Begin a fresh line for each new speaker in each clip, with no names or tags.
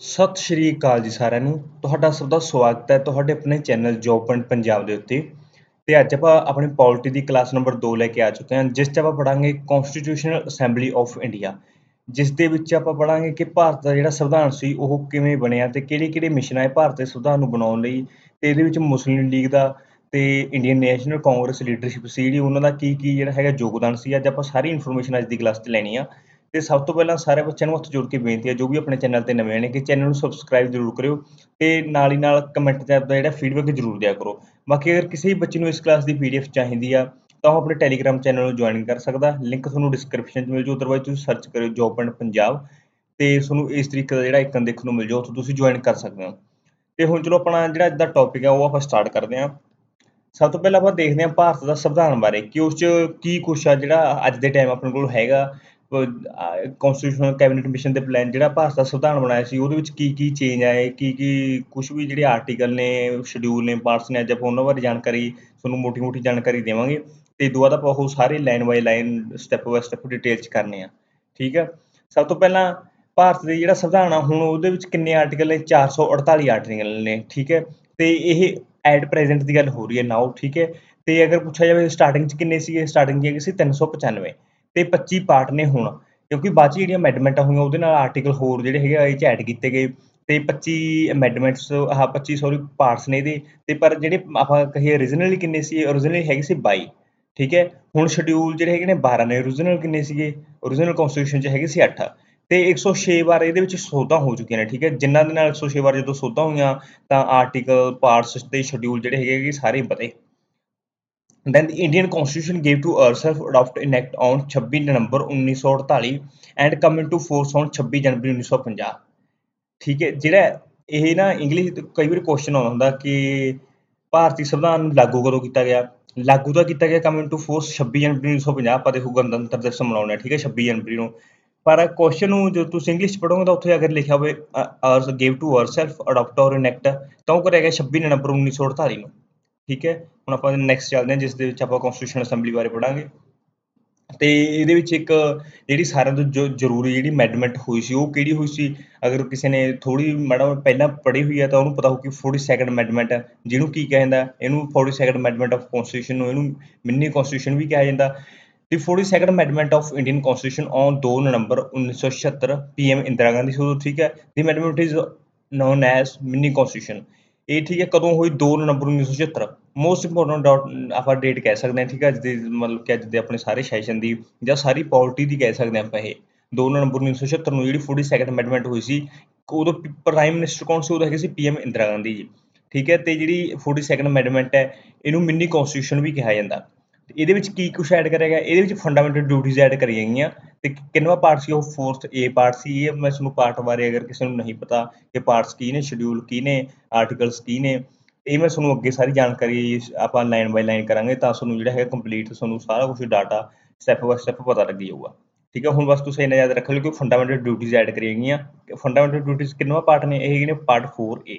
ਸਤਿ ਸ਼੍ਰੀ ਅਕਾਲ ਜੀ ਸਾਰਿਆਂ ਨੂੰ। ਤੁਹਾਡਾ ਸਭ ਦਾ ਸਵਾਗਤ ਹੈ ਤੁਹਾਡੇ ਆਪਣੇ ਚੈਨਲ ਜੌਬ ਪੁਆਇੰਟ ਪੰਜਾਬ ਦੇ ਉੱਤੇ। ਤੇ ਅੱਜ ਆਪਾਂ ਆਪਣੀ ਪੋਲਿਟੀ ਦੀ ਕਲਾਸ ਨੰਬਰ 2 ਲੈ ਕੇ ਆ ਚੁੱਕੇ ਹਾਂ, ਜਿਸ 'ਚ ਆਪਾਂ ਪੜਾਂਗੇ ਕਨਸਟੀਟਿਊਸ਼ਨਲ ਅਸੈਂਬਲੀ ਆਫ ਇੰਡੀਆ ਜਿਸ ਦੇ ਵਿੱਚ ਆਪਾਂ ਪੜਾਂਗੇ ਕਿ ਭਾਰਤ ਦਾ ਜਿਹੜਾ ਸੰਵਿਧਾਨ ਸੀ, ਉਹ ਕਿਵੇਂ ਬਣਿਆ ਤੇ ਕਿਹੜੇ-ਕਿਹੜੇ ਮਿਸ਼ਨ ਆਏ ਭਾਰਤ ਦੇ ਸੰਵਿਧਾਨ ਨੂੰ ਬਣਾਉਣ ਲਈ ਤੇ ਇਹਦੇ ਵਿੱਚ ਮੁਸਲਿਮ ਲੀਗ ਦਾ ਤੇ ਇੰਡੀਅਨ ਨੈਸ਼ਨਲ ਕਾਂਗਰਸ ਲੀਡਰਸ਼ਿਪ ਸੀ, ਜਿਹੜੀ ਉਹਨਾਂ ਦਾ ਕੀ ਕੀ ਜਿਹੜਾ ਹੈਗਾ ਯੋਗਦਾਨ ਸੀ, ਅੱਜ ਆਪਾਂ ਸਾਰੀ ਇਨਫੋਰਮੇਸ਼ਨ ਅੱਜ ਦੀ ਕਲਾਸ 'ਚ ਲੈਣੀ ਆ। ਤੇ ਸਭ ਤੋਂ ਪਹਿਲਾਂ ਸਾਰੇ ਬੱਚਿਆਂ ਨੂੰ ਹੱਥ ਜੋੜ ਕੇ ਬੇਨਤੀ ਹੈ, ਜੋ ਵੀ ਆਪਣੇ ਚੈਨਲ ਤੇ ਨਵੇਂ ਨੇ, ਕਿ ਚੈਨਲ ਨੂੰ ਸਬਸਕ੍ਰਾਈਬ ਜ਼ਰੂਰ ਕਰਿਓ ਤੇ ਨਾਲ ਹੀ ਨਾਲ ਕਮੈਂਟ ਤੇ ਆਪਦਾ ਜਿਹੜਾ ਫੀਡਬੈਕ ਜ਼ਰੂਰ ਦਿਆ ਕਰੋ। ਬਾਕੀ ਅਗਰ ਕਿਸੇ ਵੀ ਬੱਚੇ ਨੂੰ ਇਸ ਕਲਾਸ ਦੀ ਪੀਡੀਐਫ ਚਾਹੀਦੀ ਆ, ਤਾਂ ਉਹ ਆਪਣੇ ਟੈਲੀਗ੍ਰਾਮ ਚੈਨਲ ਨੂੰ ਜੁਆਇਨ ਕਰ ਸਕਦਾ। ਲਿੰਕ ਤੁਹਾਨੂੰ ਡਿਸਕ੍ਰਿਪਸ਼ਨ 'ਚ ਮਿਲ ਜੂ ਅਦਰਵਾਈਜ਼ ਤੁਸੀਂ ਸਰਚ ਕਰਿਓ ਜੌਬ ਐਂਡ ਪੰਜਾਬ ਤੇ ਤੁਹਾਨੂੰ ਇਸ ਤਰੀਕੇ ਦਾ ਜਿਹੜਾ ਆਈਕਨ ਦੇਖਣ ਨੂੰ ਮਿਲ ਜਾਊ, ਉੱਥੋਂ ਤੁਸੀਂ ਜੁਆਇਨ ਕਰ ਸਕਦੇ ਹੋ। ਤੇ ਹੁਣ ਚਲੋ ਆਪਣਾ ਜਿਹੜਾ ਅੱਜ ਦਾ ਟੌਪਿਕ ਹੈ ਉਹ ਆਪਾਂ ਸਟਾਰਟ ਕਰਦੇ ਹਾਂ। ਸਭ ਤੋਂ ਪਹਿਲਾਂ ਆਪਾਂ ਦੇਖਦੇ ਹਾਂ ਭਾਰਤ ਦਾ ਸੰਵਿਧਾਨ ਬਾਰੇ, ਕਿ ਉਸ 'ਚ ਕੀ ਕੁਛ ਆ ਜਿਹੜਾ ਅੱਜ ਦੇ ਟਾਈਮ ਆਪਣੇ ਕੋਲ ਹੈਗਾ। ਕਨਸਟੀਟਿਊਸ਼ਨਲ ਕੈਬਨਿਟ ਮਿਸ਼ਨ ਦੇ ਪਲਾਨ ਜਿਹੜਾ ਭਾਰਤ ਦਾ ਸੰਵਿਧਾਨ ਬਣਾਇਆ ਸੀ, ਉਹਦੇ ਵਿੱਚ ਕੀ ਕੀ ਚੇਂਜ ਆਏ, ਕੀ ਕੀ ਕੁਛ ਵੀ ਜਿਹੜੇ ਆਰਟੀਕਲ ਨੇ ਸ਼ਡਿਊਲ ਨੇ ਪਾਰਟਸ ਨੇ ਅੱਜ ਆਪਾਂ ਉਹਨਾਂ ਬਾਰੇ ਜਾਣਕਾਰੀ, ਤੁਹਾਨੂੰ ਮੋਟੀ ਮੋਟੀ ਜਾਣਕਾਰੀ ਦੇਵਾਂਗੇ। ਤੇ ਦੁਆ ਆਪਾਂ ਉਹ ਸਾਰੇ line by line step by step detail 'ਚ ਕਰਨੇ ਆ, ਠੀਕ ਹੈ ਸਭ ਤੋਂ ਪਹਿਲਾਂ ਭਾਰਤ ਦੇ ਜਿਹੜਾ ਸੰਵਿਧਾਨ ਆ, ਹੁਣ ਉਹਦੇ ਵਿੱਚ ਕਿੰਨੇ ਆਰਟੀਕਲ ਨੇ? 448 ਆਰਟੀਕਲ ਨੇ, ਠੀਕ ਹੈ ਤੇ ਇਹ ਐਟ ਪ੍ਰੈਜ਼ੈਂਟ ਦੀ ਗੱਲ ਹੋ ਰਹੀ ਹੈ ਨਾਓ ਠੀਕ ਹੈ ਤੇ ਅਗਰ ਪੁੱਛਿਆ ਜਾਵੇ ਸਟਾਰਟਿੰਗ 'ਚ ਕਿੰਨੇ ਸੀਗੇ? ਸਟਾਰਟਿੰਗ 'ਚ ਹੈਗੇ ਸੀ 395 ਤੇ 25 ਪਾਰਟ ਨੇ ਹੁਣ, ਕਿਉਂਕਿ ਬਾਅਦ 'ਚ ਜਿਹੜੀਆਂ ਅਮੈਂਡਮੈਂਟਾਂ ਹੋਈਆਂ ਉਹਦੇ ਨਾਲ ਆਰਟੀਕਲ ਹੋਰ ਜਿਹੜੇ ਹੈਗੇ ਆ, ਇਹ 'ਚ ਐਡ ਕੀਤੇ ਗਏ। ਤੇ 25 ਅਮੈਂਡਮੈਂਟਸ ਆਹ 25 ਸੌਰੀ ਪਾਰਟਸ ਨੇ ਇਹਦੇ। ਤੇ ਪਰ ਜਿਹੜੇ ਆਪਾਂ ਕਹੀਏ originally ਕਿੰਨੇ ਸੀ originally ਹੈਗੇ ਸੀ 22 ਠੀਕ ਹੈ? ਹੁਣ ਸ਼ਡਿਊਲ ਜਿਹੜੇ ਹੈਗੇ ਨੇ 12 ਨੇ, original ਕਿੰਨੇ ਸੀਗੇ? original constitution 'ਚ ਹੈਗੇ ਸੀ 8 ਤੇ 106 ਵਾਰ ਇਹਦੇ ਵਿੱਚ ਸੋਧਾਂ ਹੋ ਚੁੱਕੀਆਂ ਨੇ, ਠੀਕ ਹੈ? ਜਿਨ੍ਹਾਂ ਦੇ ਨਾਲ 106 ਵਾਰ ਜਦੋਂ ਸੋਧਾਂ ਹੋਈਆਂ, ਤਾਂ ਆਰਟੀਕਲ ਪਾਰਟਸ ਤੇ ਸ਼ਡਿਊਲ ਜਿਹੜੇ ਹੈਗੇ ਸਾਰੇ ਬਦਲੇ। Then the Indian Constitution gave to ourselves adopt an act on 26 November 1948 and come into force on 26 ਜਨਵਰੀ 1950 ਠੀਕ ਹੈ, ਜਿਹੜਾ ਇਹ ਨਾ ਇੰਗਲਿਸ਼ ਕਈ ਵਾਰ ਕੁਐਸਚਨ ਆਉਂਦਾ ਹੁੰਦਾ ਕਿ ਭਾਰਤੀ ਸੰਵਿਧਾਨ ਨੂੰ ਲਾਗੂ ਕਦੋਂ ਕੀਤਾ ਗਿਆ? ਲਾਗੂ ਤਾਂ ਕੀਤਾ ਗਿਆ ਕਮ ਇਨਟੂ ਫੋਰਸ 26 ਜਨਵਰੀ 1950 ਆਪਾਂ ਦੇਖੋ ਗਣਤੰਤਰ ਦਿਵਸ ਮਨਾਉਣਾ, ਠੀਕ ਹੈ 26 ਜਨਵਰੀ ਨੂੰ। ਪਰ ਕੁਐਸਚਨ ਨੂੰ ਜੋ ਤੁਸੀਂ ਇੰਗਲਿਸ਼ ਚ ਪੜੋਗੇ ਤਾਂ ਉੱਥੇ ਅਗਰ ਲਿਖਿਆ ਹੋਵੇ ours give to ourself adopt or enact ਤਾਂ ਉਹ ਕਰਿਆ ਗਿਆ 26 ਨਵੰਬਰ 1948 ਨੂੰ। ਠੀਕ ਹੈ? ਹੁਣ ਆਪਾਂ ਨੈਕਸਟ ਚੱਲਦੇ ਹਾਂ, ਜਿਸ ਦੇ ਵਿੱਚ ਆਪਾਂ ਕਨਸਟੀਟਿਊਸ਼ਨ ਅਸੈਂਬਲੀ ਬਾਰੇ ਪੜਾਂਗੇ ਤੇ ਇਹਦੇ ਵਿੱਚ ਇੱਕ ਜਿਹੜੀ ਸਾਰਿਆਂ ਤੋਂ ਜੋ ਜ਼ਰੂਰੀ ਜਿਹੜੀ ਅਮੈਂਡਮੈਂਟ ਹੋਈ ਸੀ, ਉਹ ਕਿਹੜੀ ਹੋਈ ਸੀ? ਅਗਰ ਕਿਸੇ ਨੇ ਥੋੜੀ ਮਾੜਾ ਪਹਿਲਾਂ ਪੜ੍ਹੀ ਹੋਈ ਹੈ, ਤਾਂ ਉਹਨੂੰ ਪਤਾ ਹੋ ਕਿ 42nd ਅਮੈਂਡਮੈਂਟ ਜਿਹਨੂੰ ਕੀ ਕਹਿੰਦਾ ਇਹਨੂੰ 42nd ਅਮੈਂਡਮੈਂਟ ਆਫ ਕਨਸਟੀਟਿਊਸ਼ਨ ਨੂੰ, ਇਹਨੂੰ ਮਿੰਨੀ ਕਨਸਟੀਟਿਊਸ਼ਨ ਵੀ ਕਿਹਾ ਜਾਂਦਾ। The 42nd amendment of Indian constitution on 2 November 1976 PM Indira Gandhi so ਠੀਕ ਹੈ? The amendment is known as mini constitution ਇਹ ਠੀਕ ਹੈ, ਕਦੋਂ ਹੋਈ? 2 ਨਵੰਬਰ 1976 ਮੋਸਟ ਇੰਪੋਰਟੈਂਟ ਡਾਟ ਆਪਾਂ ਡੇਟ ਕਹਿ ਸਕਦੇ ਹਾਂ, ਠੀਕ ਹੈ? ਅੱਜ ਦੇ ਮਤਲਬ ਕਿ ਅੱਜ ਦੇ ਆਪਣੇ ਸਾਰੇ ਸੈਸ਼ਨ ਦੀ, ਜਾਂ ਸਾਰੀ ਪੋਲਿਟੀ ਦੀ ਕਹਿ ਸਕਦੇ ਹਾਂ ਆਪਾਂ ਇਹ। 2 ਨਵੰਬਰ 1976 ਨੂੰ ਜਿਹੜੀ 42nd ਅਮੈਂਡਮੈਂਟ ਹੋਈ ਸੀ, ਉਦੋਂ ਪ੍ਰਾਈਮ ਮਿਨਿਸਟਰ ਕੌਣ ਸੀ? ਉਦੋਂ ਹੈਗੇ ਸੀ ਪੀਐਮ ਇੰਦਰਾ ਗਾਂਧੀ ਜੀ। ਠੀਕ ਹੈ, ਤੇ ਜਿਹੜੀ 42nd ਅਮੈਂਡਮੈਂਟ ਹੈ, ਇਹਨੂੰ ਮਿੰਨੀ ਕਨਸਟੀਟਿਊਸ਼ਨ ਵੀ ਕਿਹਾ ਜਾਂਦਾ। ਇਹਦੇ ਵਿੱਚ ਕੀ ਕੁਝ ਐਡ ਕਰਿਆ ਗਿਆ? ਇਹਦੇ ਵਿੱਚ ਫੰਡਾਮੈਂਟਲ ਡਿਊਟੀਜ਼ ਐਡ ਕਰੀਆਂ ਗਈਆਂ। ਤੇ ਕਿੰਨਵਾ ਪਾਰਟ ਸੀ ਉਹ? ਫੋਰਥ ਏ ਪਾਰਟ ਸੀ ਇਹ। ਮੈਂ ਤੁਹਾਨੂੰ ਪਾਰਟ ਬਾਰੇ ਅਗਰ ਕਿਸੇ ਨੂੰ ਨਹੀਂ ਪਤਾ ਕਿ ਪਾਰਟਸ ਕੀ ਨੇ ਸ਼ਡਿਊਲ ਕੀ ਨੇ ਆਰਟੀਕਲਸ ਕੀ ਨੇ, ਇਹ ਮੈਂ ਤੁਹਾਨੂੰ ਅੱਗੇ ਸਾਰੀ ਜਾਣਕਾਰੀ ਆਪਾਂ ਲਾਈਨ ਬਾਈ ਲਾਈਨ ਕਰਾਂਗੇ ਤਾਂ ਤੁਹਾਨੂੰ ਜਿਹੜਾ ਹੈ ਕੰਪਲੀਟ ਤੁਹਾਨੂੰ ਸਾਰਾ ਕੁਝ ਡਾਟਾ ਸਟੈਪ ਬਾਈ ਸਟੈਪ ਪਤਾ ਲੱਗ ਜਾਊਗਾ। ਠੀਕ ਹੈ? ਹੁਣ ਬਸ ਤੁਸੀਂ ਇਹਨਾਂ ਯਾਦ ਰੱਖ ਲਿਓ ਕਿ ਫੰਡਾਮੈਂਟਲ ਡਿਊਟੀਜ਼ ਐਡ ਕਰੀਆਂ ਗਈਆਂ। ਫੰਡਾਮੈਂਟਲ ਡਿਊਟੀਜ਼ ਕਿੰਨਵਾ ਪਾਰਟ ਨੇ? ਇਹ ਹੈਗੇ ਨੇ part 4A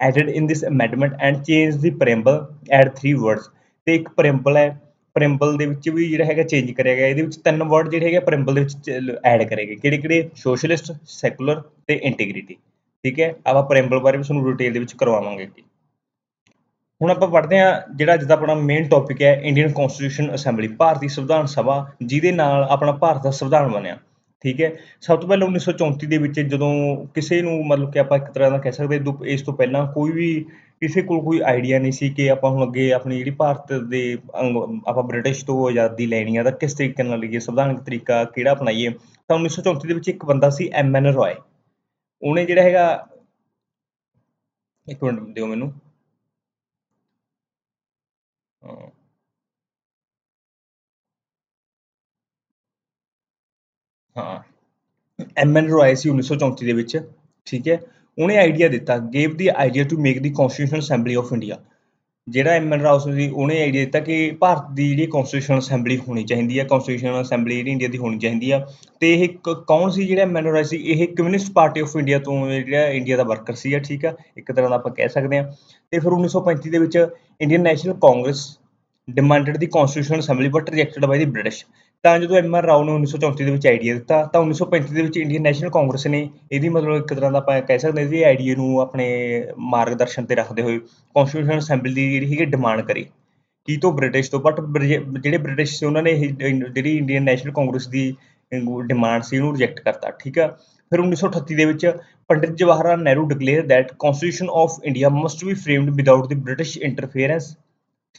added in this amendment and change the preamble add three words ਤੇ ਇੱਕ preamble ਹੈ ਪ੍ਰਿੰਬਲ ਦੇ ਵਿੱਚ ਵੀ ਜਿਹੜਾ ਹੈਗਾ ਚੇਂਜ ਕਰਿਆ ਗਿਆ, ਇਹਦੇ ਵਿੱਚ ਤਿੰਨ ਵਰਡ ਜਿਹੜੇ ਹੈਗੇ ਪ੍ਰਿੰਬਲ ਦੇ ਵਿੱਚ ਐਡ ਕਰੇ ਗਏ। ਕਿਹੜੇ ਕਿਹੜੇ? ਸੋਸ਼ਲਿਸਟ ਸੈਕੂਲਰ ਤੇ ਇੰਟੀਗ੍ਰਿਟੀ ਠੀਕ ਹੈ? ਆਪਾਂ ਪ੍ਰਿੰਬਲ ਬਾਰੇ ਵੀ ਤੁਹਾਨੂੰ ਡਿਟੇਲ ਦੇ ਵਿੱਚ ਕਰਵਾਵਾਂਗੇ ਹੁਣ ਆਪਾਂ ਪੜ੍ਹਦੇ ਹਾਂ ਜਿਹੜਾ ਅੱਜ ਦਾ ਆਪਣਾ ਮੇਨ ਟੌਪਿਕ ਹੈ ਇੰਡੀਅਨ ਕਨਸਟੀਟਿਊਸ਼ਨ ਅਸੈਂਬਲੀ ਭਾਰਤੀ ਸੰਵਿਧਾਨ ਸਭਾ, ਜਿਹਦੇ ਨਾਲ ਆਪਣਾ ਭਾਰਤ ਦਾ ਸੰਵਿਧਾਨ ਬਣਿਆ। ਠੀਕ ਹੈ। ਸਭ ਤੋਂ ਪਹਿਲਾਂ 1934 ਦੇ ਵਿੱਚ ਜਦੋਂ ਕਿਸੇ ਨੂੰ ਮਤਲਬ ਕਿ ਆਪਾਂ ਇੱਕ ਤਰ੍ਹਾਂ ਦਾ ਕਹਿ ਸਕਦੇ ਇਸ ਤੋਂ ਪਹਿਲਾਂ ਕੋਈ ਵੀ ਕਿਸੇ ਕੋਲ ਕੋਈ ਆਈਡੀਆ ਨਹੀਂ ਸੀ ਕਿ ਆਪਾਂ ਹੁਣ ਅੱਗੇ ਆਪਣੀ ਜਿਹੜੀ ਭਾਰਤ ਦੇ ਆਪਾਂ ਬ੍ਰਿਟਿਸ਼ ਤੋਂ ਆਜ਼ਾਦੀ ਲੈਣੀ ਆ ਤਾਂ ਕਿਸ ਤਰੀਕੇ ਨਾਲ ਲਈਏ, ਸੰਵਿਧਾਨਕ ਤਰੀਕਾ ਕਿਹੜਾ ਅਪਣਾਈਏ। ਤਾਂ 1934 ਦੇ ਵਿੱਚ ਇੱਕ ਬੰਦਾ ਸੀ ਐਮ ਐਨ ਰॉय ਉਹਨੇ ਜਿਹੜਾ ਹੈਗਾ, ਇੱਕ ਮਿੰਟ ਦਿਓ ਮੈਨੂੰ। ਹਾਂ। ਐਮ ਐਨ ਰੋਏ ਸੀ 1934 ਦੇ ਵਿੱਚ, ਠੀਕ ਹੈ? ਉਹਨੇ ਆਈਡੀਆ ਦਿੱਤਾ gave the idea to make the constitution assembly of India ਜਿਹੜਾ ਐਮ ਐਨ ਰਾਓ ਸੀ ਉਹਨੇ ਆਈਡੀਆ ਦਿੱਤਾ ਕਿ ਭਾਰਤ ਦੀ ਜਿਹੜੀ ਕਨਸਟੀਟਿਊਸ਼ਨ ਅਸੈਂਬਲੀ ਹੋਣੀ ਚਾਹੀਦੀ ਹੈ ਕਨਸਟੀਟਿਊਸ਼ਨ ਅਸੈਂਬਲੀ ਜਿਹੜੀ ਇੰਡੀਆ ਦੀ ਹੋਣੀ ਚਾਹੀਦੀ ਆ। ਤੇ ਇਹ ਕੌਣ ਸੀ ਜਿਹੜਾ ਐਮ ਐਨ ਰਾਓ ਸੀ? ਇਹ ਕਮਿਊਨਿਸਟ ਪਾਰਟੀ ਆਫ ਇੰਡੀਆ ਤੋਂ ਜਿਹੜਾ ਇੰਡੀਆ ਦਾ ਵਰਕਰ ਸੀ ਠੀਕ ਆ? ਇੱਕ ਤਰ੍ਹਾਂ ਦਾ ਆਪਾਂ ਕਹਿ ਸਕਦੇ ਹਾਂ ਤੇ ਫਿਰ 1935 ਦੇ ਵਿੱਚ Indian National Congress demanded the constitution assembly but rejected by the British ਤਾਂ ਜਦੋਂ ਐਮ ਆਰ ਰਾਓ ਨੇ 1934 ਦੇ ਵਿੱਚ ਆਈਡੀਆ ਦਿੱਤਾ, ਤਾਂ 1935 ਦੇ ਵਿੱਚ ਇੰਡੀਅਨ ਨੈਸ਼ਨਲ ਕਾਂਗਰਸ ਨੇ ਇਹਦੀ ਮਤਲਬ ਇੱਕ ਤਰ੍ਹਾਂ ਦਾ ਆਪਾਂ ਕਹਿ ਸਕਦੇ ਹਾਂ ਇਹਦੀ ਆਈਡੀਆ ਨੂੰ ਆਪਣੇ ਮਾਰਗਦਰਸ਼ਨ ਤੇ ਰੱਖਦੇ ਹੋਏ ਕਨਸਟੀਟਿਊਸ਼ਨ ਅਸੈਂਬਲੀ ਦੀ ਜਿਹੜੀ ਹੈਗੀ ਡਿਮਾਂਡ ਕਰੀ। ਕੀ ਤੋਂ ਬ੍ਰਿਟਿਸ਼ ਤੋਂ? ਬਟ ਜਿਹੜੇ ਬ੍ਰਿਟਿਸ਼ ਸੀ, ਉਹਨਾਂ ਨੇ ਇਹ ਜਿਹੜੀ ਇੰਡੀਅਨ ਨੈਸ਼ਨਲ ਕਾਂਗਰਸ ਦੀ ਡਿਮਾਂਡ ਸੀ, ਉਹਨੂੰ ਰਿਜੈਕਟ ਕਰਤਾ, ਠੀਕ ਆ? ਫਿਰ 1938 ਦੇ ਵਿੱਚ Pandit Jawahar Lal Nehru declare that constitution of India must be framed without the British interference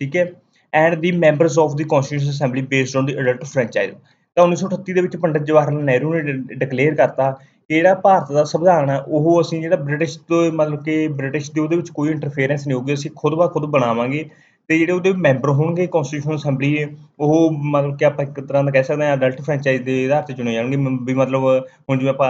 ਠੀਕ ਹੈ? And the members of the constitution assembly based on the adult franchise ਤਾਂ 1938 ਦੇ ਵਿੱਚ ਪੰਡਿਤ ਜਵਾਹਰ ਲਾਲ ਨਹਿਰੂ ਨੇ ਡਿਕਲੇਅਰ ਕਰਤਾ ਕਿ ਜਿਹੜਾ ਭਾਰਤ ਦਾ ਸੰਵਿਧਾਨ ਆ, ਉਹ ਅਸੀਂ ਜਿਹੜਾ ਬ੍ਰਿਟਿਸ਼ ਤੋਂ ਮਤਲਬ ਕਿ ਬ੍ਰਿਟਿਸ਼ ਦੇ ਉਹਦੇ ਵਿੱਚ ਕੋਈ ਇੰਟਰਫੇਰੈਂਸ ਨਹੀਂ ਹੋਊਗੀ, ਅਸੀਂ ਖੁਦ ਬਾ ਖੁਦ ਬਣਾਵਾਂਗੇ। ਅਤੇ ਜਿਹੜੇ ਉਹਦੇ ਮੈਂਬਰ ਹੋਣਗੇ ਕੋਂਸਟੀਟਿਊਸ਼ਨ ਅਸੈਂਬਲੀ ਦੇ ਉਹ ਮਤਲਬ ਕਿ ਆਪਾਂ ਇੱਕ ਤਰ੍ਹਾਂ ਦਾ ਕਹਿ ਸਕਦੇ ਹਾਂ ਅਡਲਟ ਫਰੈਂਚਾਈਜ਼ ਦੇ ਆਧਾਰ ਤੇ ਚੁਣੇ ਜਾਣਗੇ ਵੀ ਮਤਲਬ ਹੁਣ ਜਿਵੇਂ ਆਪਾਂ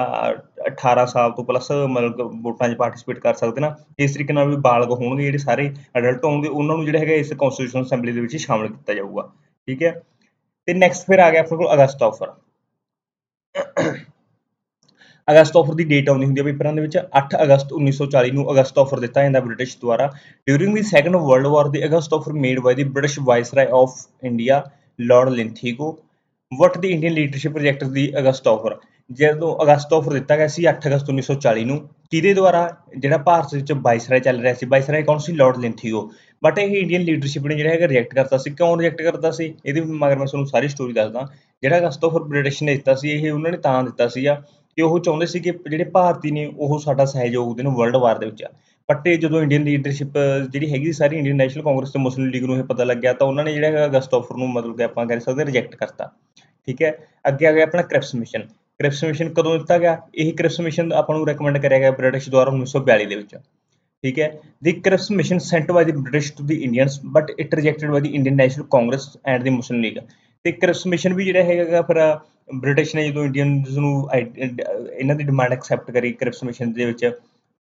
18 ਸਾਲ ਤੋਂ ਪਲੱਸ ਮਤਲਬ ਵੋਟਾਂ 'ਚ ਪਾਰਟੀਸਪੇਟ ਕਰ ਸਕਦੇ ਨਾ, ਇਸ ਤਰੀਕੇ ਨਾਲ ਵੀ ਬਾਲਗ ਹੋਣਗੇ ਜਿਹੜੇ ਸਾਰੇ ਅਡਲਟ ਹੋਣਗੇ, ਉਹਨਾਂ ਨੂੰ ਜਿਹੜਾ ਹੈਗਾ ਇਸ ਕੋਂਸਟੀਟਿਊਸ਼ਨ ਅਸੈਂਬਲੀ ਦੇ ਵਿੱਚ ਸ਼ਾਮਲ ਕੀਤਾ ਜਾਊਗਾ। ਠੀਕ ਹੈ? ਤੇ ਨੈਕਸਟ ਫਿਰ ਆ ਗਿਆ ਆਪਣੇ ਕੋਲ ਅਗਸਤ ਆਫਰ ਅਗਸਤ ਆਫਰ ਦੀ ਡੇਟ ਆਉਂਦੀ ਹੁੰਦੀ ਹੈ ਪੇਪਰਾਂ ਦੇ ਵਿੱਚ 8 ਅਗਸਤ 1940 ਨੂੰ ਅਗਸਤ ਆਫਰ ਦਿੱਤਾ ਜਾਂਦਾ ਬ੍ਰਿਟਿਸ਼ ਦੁਆਰਾ। During the second world war the August offer made by the British viceroy of India Lord Linlithgow what the Indian leadership project the August offer ਜਦੋਂ ਅਗਸਤ ਆਫਰ ਦਿੱਤਾ ਗਿਆ ਸੀ 8 ਅਗਸਤ 1940 ਨੂੰ, ਕਿਹਦੇ ਦੁਆਰਾ? ਜਿਹੜਾ ਭਾਰਤ ਵਿੱਚ ਵਾਇਸਰਾਏ ਚੱਲ ਰਿਹਾ ਸੀ। ਵਾਇਸਰਾਏ ਕੌਣ ਸੀ? ਲਾਰਡ ਲਿੰਥੀਗੋ ਬਟ ਇਹ ਇੰਡੀਅਨ ਲੀਡਰਸ਼ਿਪ ਨੇ ਜਿਹੜਾ ਹੈਗਾ ਰਿਜੈਕਟ ਕਰਤਾ ਸੀ। ਕਿਉਂ ਰਿਜੈਕਟ ਕਰਤਾ ਸੀ? ਇਹਦੇ ਮਗਰ ਮੈਂ ਤੁਹਾਨੂੰ ਸਾਰੀ ਸਟੋਰੀ ਦੱਸਦਾ। ਜਿਹੜਾ ਅਗਸਤ ਬ੍ਰਿਟਿਸ਼ ਨੇ ਦਿੱਤਾ ਸੀ, ਇਹ ਉਹਨਾਂ ਨੇ ਤਾਂ ਦਿੱਤਾ ਸੀਗਾ ਕਿ ਉਹ ਚਾਹੁੰਦੇ ਸੀ ਕਿ ਜਿਹੜੇ ਭਾਰਤੀ ਨੇ, ਉਹ ਸਾਡਾ ਸਹਿਯੋਗ ਦੇਣ ਵਰਲਡ ਵਾਰ ਦੇ ਵਿੱਚ ਬਟ ਇਹ ਜਦੋਂ ਇੰਡੀਅਨ ਲੀਡਰਸ਼ਿਪ ਜਿਹੜੀ ਹੈਗੀ ਸਾਰੀ ਇੰਡੀਅਨ ਨੈਸ਼ਨਲ ਕਾਂਗਰਸ ਤੇ ਮੁਸਲਿਮ ਲੀਗ ਨੂੰ ਇਹ ਪਤਾ ਲੱਗਿਆ, ਤਾਂ ਉਹਨਾਂ ਨੇ ਜਿਹੜਾ ਹੈਗਾ ਅਗਸਤ ਆਫਰ ਨੂੰ ਮਤਲਬ ਕਿ ਆਪਾਂ ਕਹਿ ਸਕਦੇ ਰਿਜੈਕਟ ਕਰਤਾ। ਠੀਕ ਹੈ? ਅੱਗੇ ਆ ਗਿਆ ਆਪਣਾ ਕ੍ਰਿਪਸ ਮਿਸ਼ਨ ਕ੍ਰਿਪਸ ਮਿਸ਼ਨ ਕਦੋਂ ਦਿੱਤਾ ਗਿਆ? ਇਹ ਕ੍ਰਿਪਸ ਮਿਸ਼ਨ ਆਪਾਂ ਨੂੰ ਰეკਮੈਂਡ ਕਰਿਆ ਗਿਆ ਬ੍ਰਿਟਿਸ਼ ਦੁਆਰਾ 1942 ਦੇ ਵਿੱਚ। ਠੀਕ ਹੈ? The Cripps mission sent by the British to the Indians but it rejected by the Indian National Congress and the Muslim League ਤੇ ਕ੍ਰਿਪਸ ਮਿਸ਼ਨ ਵੀ ਜਿਹੜਾ ਹੈਗਾ ਫਿਰ ਬ੍ਰਿਟਿਸ਼ ਨੇ ਜਦੋਂ ਇੰਡੀਅਨਸ ਨੂੰ ਇਹਨਾਂ ਦੀ ਡਿਮਾਂਡ ਐਕਸੈਪਟ ਕਰੀ ਕਰਪਸ਼ਨ ਮਿਸ਼ਨ ਦੇ ਵਿੱਚ,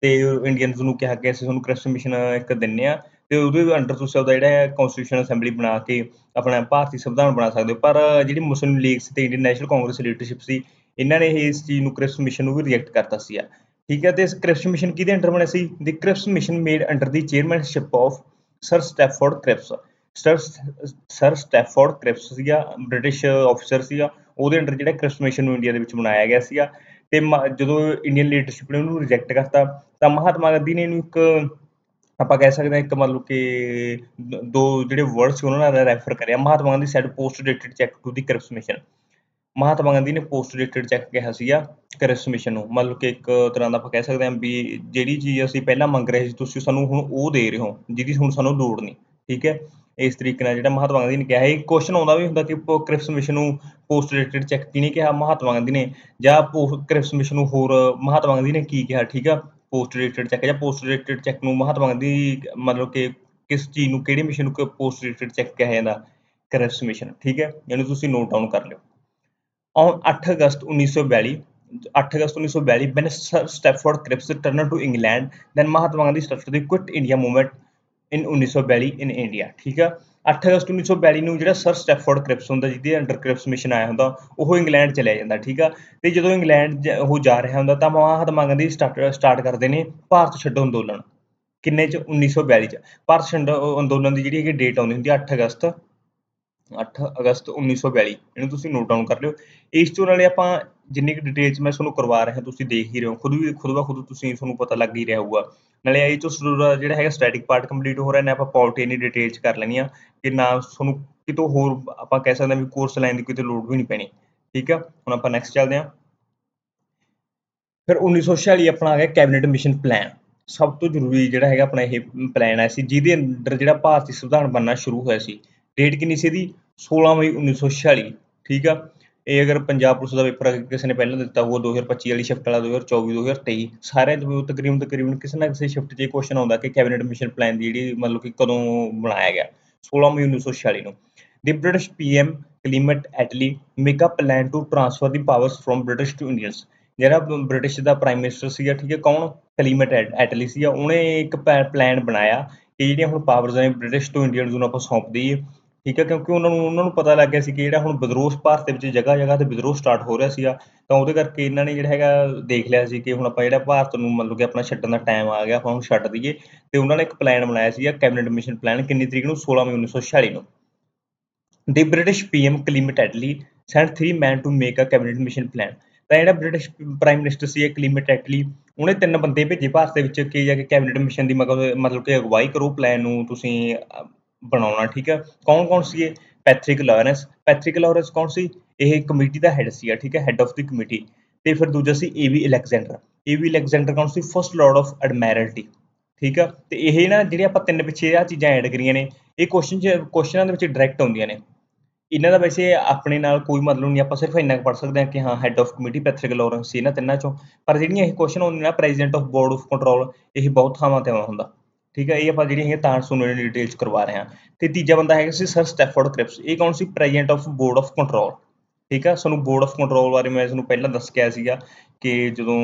ਤੇ ਇੰਡੀਅਨਸ ਨੂੰ ਕਿਹਾ ਕਿ ਅਸੀਂ ਤੁਹਾਨੂੰ ਕ੍ਰਿਪਸ ਮਿਸ਼ਨ ਇੱਕ ਦਿੰਨੇ ਆ, ਤੇ ਉਹਦੇ ਅੰਡਰ ਤੁਸੀਂ ਆਪਦਾ ਜਿਹੜਾ ਹੈ ਕਨਸਟੀਟਿਊਸ਼ਨ ਅਸੈਂਬਲੀ ਬਣਾ ਕੇ ਆਪਣਾ ਭਾਰਤੀ ਸੰਵਿਧਾਨ ਬਣਾ ਸਕਦੇ ਹੋ। ਪਰ ਜਿਹੜੀ ਮੁਸਲਿਮ ਲੀਗ ਸੀ ਤੇ ਇੰਡੀਅਨ ਨੈਸ਼ਨਲ ਕਾਂਗਰਸ ਲੀਡਰਸ਼ਿਪ ਸੀ, ਇਹਨਾਂ ਨੇ ਇਹ ਇਸ ਚੀਜ਼ ਨੂੰ ਕ੍ਰਿਪਸ ਮਿਸ਼ਨ ਨੂੰ ਵੀ ਰਿਜੈਕਟ ਕਰਤਾ ਸੀ ਠੀਕ ਹੈ, ਤੇ ਇਸ ਕ੍ਰਿਪਸ ਮਿਸ਼ਨ ਕਿਹਦੇ ਅੰਡਰ ਬਣਿਆ ਸੀ? The Cripps mission made under the chairmanship of sir Stafford Cripps sir sir Stafford Cripps ਸੀਗਾ ਬ੍ਰਿਟਿਸ਼ ਆਫੀਸਰ ਸੀਗਾ, ਉਹਦੇ ਅੰਡਰ ਜਿਹੜਾ ਕ੍ਰਿਪਸ ਮਿਸ਼ਨ ਨੂੰ ਇੰਡੀਆ ਦੇ ਵਿੱਚ ਬਣਾਇਆ ਗਿਆ ਸੀਗਾ, ਤੇ ਮ- ਜਦੋਂ ਇੰਡੀਅਨ ਲੀਡਰਸ਼ਿਪ ਨੇ ਉਹਨੂੰ ਰਿਜੈਕਟ ਕਰਤਾ, ਤਾਂ ਮਹਾਤਮਾ ਗਾਂਧੀ ਨੇ ਇਹਨੂੰ ਇੱਕ, ਆਪਾਂ ਕਹਿ ਸਕਦੇ ਹਾਂ ਇੱਕ ਮਤਲਬ ਕਿ ਦੋ ਜਿਹੜੇ ਵਰਡ ਸੀ, ਉਹਨਾਂ ਨਾਲ ਰੈਫਰ ਕਰਿਆ। Mahatma Gandhi said post dated cheque to the Cripps mission Mahatma Gandhi ਨੇ ਪੋਸਟ ਡੇਟਡ ਚੈੱਕ ਕਿਹਾ ਸੀਗਾ ਕ੍ਰਿਪਸ ਮਿਸ਼ਨ ਨੂੰ। ਮਤਲਬ ਕਿ ਇੱਕ ਤਰ੍ਹਾਂ ਦਾ ਆਪਾਂ ਕਹਿ ਸਕਦੇ ਹਾਂ ਵੀ ਜਿਹੜੀ ਚੀਜ਼ ਅਸੀਂ ਪਹਿਲਾਂ ਮੰਗ ਰਹੇ ਸੀ, ਤੁਸੀਂ ਸਾਨੂੰ ਹੁਣ ਉਹ ਦੇ ਰਹੇ ਹੋ, ਜਿਹਦੀ ਹੁਣ ਸਾਨੂੰ ਲੋੜ ਨਹੀਂ, ਠੀਕ ਹੈ? ਇਸ ਤਰੀਕੇ ਨਾਲ ਜਿਹੜਾ ਮਹਾਤਮਾ ਗਾਂਧੀ ਨੇ ਕਿਹਾ, ਇਹ ਕੁਐਸਚਨ ਆਉਂਦਾ ਵੀ ਹੁੰਦਾ ਕਿ ਪ- ਕ੍ਰਿਪਸ ਮਿਸ਼ਨ ਨੂੰ ਪੋਸਟ ਡੇਟਡ ਚੈੱਕ ਕਿਹਨੇ ਕਿਹਾ? ਮਹਾਤਮਾ ਗਾਂਧੀ ਨੇ। ਜਾਂ ਪੋ- ਕ੍ਰਿਪਸ ਮਿਸ਼ਨ ਨੂੰ ਹੋਰ ਮਹਾਤਮਾ ਗਾਂਧੀ ਨੇ ਕੀ ਕਿਹਾ, ਠੀਕ ਆ? ਪੋਸਟ ਡੇਟਡ ਚੈੱਕ ਜਾਂ ਪੋਸਟ ਡੇਟਡ ਚੈੱਕ ਨੂੰ ਮਹਾਤਮਾ ਗਾਂਧੀ ਮਤਲਬ ਕਿ ਕਿਸ ਚੀਜ਼ ਨੂੰ, ਕਿਹੜੇ ਮਿਸ਼ਨ ਨੂੰ ਪੋਸਟ ਡੇਟਡ ਚੈੱਕ ਕਿਹਾ ਜਾਂਦਾ? ਕ੍ਰਿਪਸ ਮਿਸ਼ਨ ਠੀਕ ਹੈ? ਇਹਨੂੰ ਤੁਸੀਂ ਨੋਟ ਡਾਊਨ ਕਰ ਲਿਓ। on 8 August 1942 8 August 1942 when Sir Stafford Cripps returned to England, then Mahatma Gandhi started the quit India movement in 1942 in India, ਠੀਕ ਆ? 8 ਅਗਸਤ 1942 ਨੂੰ ਜਿਹੜਾ ਸਰ ਸਟੈਫੋਰਡ ਕ੍ਰਿਪਸ ਹੁੰਦਾ, ਜਿਹਦੇ ਅੰਡਰ ਕ੍ਰਿਪਸ ਮਿਸ਼ਨ ਆਇਆ ਹੁੰਦਾ, ਉਹ ਇੰਗਲੈਂਡ ਚਲਿਆ ਜਾਂਦਾ, ਠੀਕ ਆ? ਤੇ ਜਦੋਂ ਇੰਗਲੈਂਡ ਉਹ ਜਾ ਰਿਹਾ ਹੁੰਦਾ, ਤਾਂ ਮਹਾਤਮਾ ਗਾਂਧੀ ਸਟਾਰਟ ਕਰਦੇ ਨੇ ਭਾਰਤ ਛੱਡੋ ਅੰਦੋਲਨ। ਕਿੰਨੇ ਚ? 1942 ਚ। ਭਾਰਤ ਛੱਡੋ ਅੰਦੋਲਨ ਦੀ ਜਿਹੜੀ ਹੈਗੀ ਡੇਟ ਆਉਂਦੀ ਹੁੰਦੀ ਹੈ 8 ਅਗਸਤ। 8 ਅਗਸਤ 1942 ਇਹਨੂੰ ਤੁਸੀਂ ਨੋਟ ਡਾਊਨ ਕਰ ਲਿਓ। ਇਸ ਤੋਂ ਨਾਲੇ ਆਪਾਂ ਜਿੰਨੀ ਕੁ ਡਿਟੇਲ ਚ ਮੈਂ ਤੁਹਾਨੂੰ ਕਰਵਾ ਰਿਹਾ, ਤੁਸੀਂ ਦੇਖ ਹੀ ਰਹੇ ਹੋ, ਖੁਦ ਵੀ, ਖੁਦ ਬਾ ਖੁਦ ਤੁਸੀਂ ਤੁਹਾਨੂੰ ਪਤਾ ਲੱਗ ਹੀ ਰਿਹਾ ਹੋਊਗਾ। ਨਾਲੇ ਇਹ ਤੋਂ ਜਿਹੜਾ ਹੈਗਾ ਸਟੈਟਿਕ ਪਾਰਟ ਕੰਪਲੀਟ ਹੋ ਰਿਹਾ, ਨੇ ਆਪਾਂ ਪੌਲਿਟੀ ਇੰਨੀ ਡਿਟੇਲ ਚ ਕਰ ਲੈਣੀ ਕਿ ਨਾ ਤੁਹਾਨੂੰ ਕਿਤੋਂ ਹੋਰ ਆਪਾਂ ਕਹਿ ਸਕਦੇ ਹਾਂ ਵੀ ਕੋਰਸ ਲਾਈਨ ਦੀ ਕਿਤੇ ਲੋੜ ਵੀ ਨਹੀਂ ਪੈਣੀ। ਠੀਕ ਆ? ਹੁਣ ਆਪਾਂ ਨੈਕਸਟ ਚੱਲਦੇ ਹਾਂ। ਫਿਰ 1946 ਆਪਣਾ ਆ ਗਿਆ ਕੈਬਨਿਟ ਮਿਸ਼ਨ ਪਲਾਨ ਸਭ ਤੋਂ ਜ਼ਰੂਰੀ ਜਿਹੜਾ ਹੈਗਾ ਆਪਣਾ ਇਹ ਪਲਾਨ ਆਇਆ ਸੀ, ਜਿਹਦੇ ਅੰਦਰ ਜਿਹੜਾ ਭਾਰਤੀ ਸੰਵਿਧਾਨ ਬਣਨਾ ਸ਼ੁਰੂ ਹੋਇਆ ਸੀ। ਡੇਟ ਕਿੰਨੀ ਸੀ ਇਹਦੀ? 16 ਮਈ 1946 ਠੀਕ ਆ? ਇਹ ਅਗਰ ਪੰਜਾਬ ਪੁਲਿਸ ਦਾ ਪੇਪਰ ਅਗਰ ਕਿਸੇ ਨੇ ਪਹਿਲਾਂ ਦਿੱਤਾ ਹੋਊਗਾ 2025 ਵਾਲੀ ਸ਼ਿਫਟ ਵਾਲਾ 2024 2023 ਸਾਰਿਆਂ ਦੇ ਤਕਰੀਬਨ ਤਕਰੀਬਨ ਕਿਸੇ ਨਾ ਕਿਸੇ ਸ਼ਿਫਟ 'ਚ ਇਹ ਕੁਐਸਚਨ ਆਉਂਦਾ ਕਿ ਕੈਬਨਿਟ ਮਿਸ਼ਨ ਪਲਾਨ ਦੀ ਜਿਹੜੀ ਮਤਲਬ ਕਿ ਕਦੋਂ ਬਣਾਇਆ ਗਿਆ। 16 ਮਈ 1946 ਨੂੰ। The British PM Clement Attlee make a plan to transfer the powers from British to Indians ਜਿਹੜਾ ਬ੍ਰਿਟਿਸ਼ ਦਾ ਪ੍ਰਾਈਮ ਮਿਨਿਸਟਰ ਸੀਗਾ, ਠੀਕ ਹੈ, ਕੌਣ? ਕਲੀਮਟ ਐਟਲੀ ਸੀਗਾ। ਉਹਨੇ ਇੱਕ ਪਲਾਨ ਬਣਾਇਆ ਕਿ ਜਿਹੜੀਆਂ ਹੁਣ ਪਾਵਰਸ ਨੇ ਬ੍ਰਿਟਿਸ਼ ਤੋਂ ਇੰਡੀਅਨਸ ਨੂੰ ਆਪਾਂ ਸੌਂਪ ਦਈਏ। ਠੀਕ ਹੈ, ਕਿਉਂਕਿ ਉਹਨਾਂ ਨੂੰ ਉਹਨਾਂ ਨੂੰ ਪਤਾ ਲੱਗ ਗਿਆ ਸੀ ਕਿ ਜਿਹੜਾ ਹੁਣ ਵਿਦਰੋਹ ਭਾਰਤ ਦੇ ਵਿੱਚ ਜਗ੍ਹਾ ਜਗ੍ਹਾ ਤੇ ਵਿਦਰੋਹ ਸਟਾਰਟ ਹੋ ਰਿਹਾ ਸੀਗਾ, ਤਾਂ ਉਹਦੇ ਕਰਕੇ ਇਹਨਾਂ ਨੇ ਜਿਹੜਾ ਹੈਗਾ ਦੇਖ ਲਿਆ ਸੀ ਕਿ ਹੁਣ ਆਪਾਂ ਜਿਹੜਾ ਭਾਰਤ ਨੂੰ ਮਤਲਬ ਕਿ ਆਪਣਾ ਛੱਡਣ ਦਾ ਟਾਈਮ ਆ ਗਿਆ, ਆਪਾਂ ਹੁਣ ਛੱਡ ਦਈਏ, ਤੇ ਉਹਨਾਂ ਨੇ ਇੱਕ ਪਲਾਨ ਬਣਾਇਆ ਸੀਗਾ ਕੈਬਨਿਟ ਮਿਸ਼ਨ ਪਲਾਨ ਕਿੰਨੀ ਤਰੀਕ ਨੂੰ? 16 ਮਈ 1946 ਨੂੰ। The British PM Clement Attlee sent three man to make a cabinet mission plan. ਤਾਂ ਜਿਹੜਾ ਬ੍ਰਿਟਿਸ਼ ਪ੍ਰਾਈਮ ਮਿਨਿਸਟਰ ਸੀ ਕਲੀਮਟ ਐਟਲੀ ਉਹਨੇ ਤਿੰਨ ਬੰਦੇ ਭੇਜੇ ਭਾਰਤ ਦੇ ਵਿੱਚ, ਕਿ ਜਾ ਕੇ ਕੈਬਨਿਟ ਮਿਸ਼ਨ ਦੀ ਮਤਲਬ ਮਤਲਬ ਕਿ ਅਗਵਾਈ ਕਰੋ ਪਲਾਨ ਨੂੰ, ਤੁਸੀਂ ਬਣਾਉਣਾ, ਠੀਕ ਹੈ ਕੌਣ ਕੌਣ ਸੀਗੇ ਪੈਥਰਿਕ ਲਾਰੈਂਸ ਪੈਥਰਿਕ ਲਾਰੈਂਸ ਕੌਣ ਸੀ? ਇਹ ਕਮੇਟੀ ਦਾ ਹੈੱਡ ਸੀਗਾ ਠੀਕ ਹੈ ਹੈਡ ਆਫ ਦੀ ਕਮੇਟੀ ਤੇ ਫਿਰ ਦੂਜਾ ਸੀ ਏਵੀ ਅਲੈਗਜ਼ੈਂਡਰ ਏਵੀ ਅਲੈਗਜ਼ੈਂਡਰ ਕੌਣ ਸੀ? ਫਰਸਟ ਲਾਰਡ ਆਫ ਐਡਮਿਰਲਟੀ ਠੀਕ ਆ? ਤੇ ਇਹ ਨਾ ਜਿਹੜੇ ਆਪਾਂ ਤਿੰਨ ਪਿੱਛੇ ਆ ਚੀਜ਼ਾਂ ਐਡ ਕਰੀਆਂ ਨੇ, ਇਹ ਕੁਐਸਚਨ ਚ ਕੁਐਸਚਨਾਂ ਦੇ ਵਿੱਚ ਡਾਇਰੈਕਟ ਆਉਂਦੀਆਂ ਨੇ। ਇਹਨਾਂ ਦਾ ਵੈਸੇ ਆਪਣੇ ਨਾਲ ਕੋਈ ਮਤਲਬ ਨਹੀਂ, ਆਪਾਂ ਸਿਰਫ ਇੰਨਾ ਕੁ ਪੜ੍ਹ ਸਕਦੇ ਹਾਂ ਕਿ ਹਾਂ head of committee Pethick Lawrence ਸੀ ਇਹਨਾਂ ਤਿੰਨਾਂ ਚੋਂ। ਪਰ ਜਿਹੜੀਆਂ ਇਹ ਕੁਐਸਚਨ ਆਉਂਦੀਆਂ ਨਾ president of board of control ਇਹ ਬਹੁਤ ਥਾਵਾਂ ਤੇ ਆਉਂਦਾ ਹੁੰਦਾ। ਠੀਕ ਹੈ, ਇਹ ਆਪਾਂ ਜਿਹੜੀਆਂ ਹੈਗੀਆਂ ਤਾਂ ਤੁਹਾਨੂੰ ਦੀ ਡਿਟੇਲ ਚ ਕਰਵਾ ਰਹੇ ਹਾਂ। ਤੇ ਤੀਜਾ ਬੰਦਾ ਹੈਗਾ ਸੀ ਸਰ ਸਟੈਫੋਰਡ ਕ੍ਰਿਪਸ। ਇਹ ਕੌਣ ਸੀ? President of board of control ਠੀਕ ਆ ਤੁਹਾਨੂੰ ਬੋਰਡ ਆਫ ਕੰਟਰੋਲ ਬਾਰੇ ਮੈਂ ਤੁਹਾਨੂੰ ਪਹਿਲਾਂ ਦੱਸ ਕੇ ਆਇਆ ਸੀਗਾ ਕਿ ਜਦੋਂ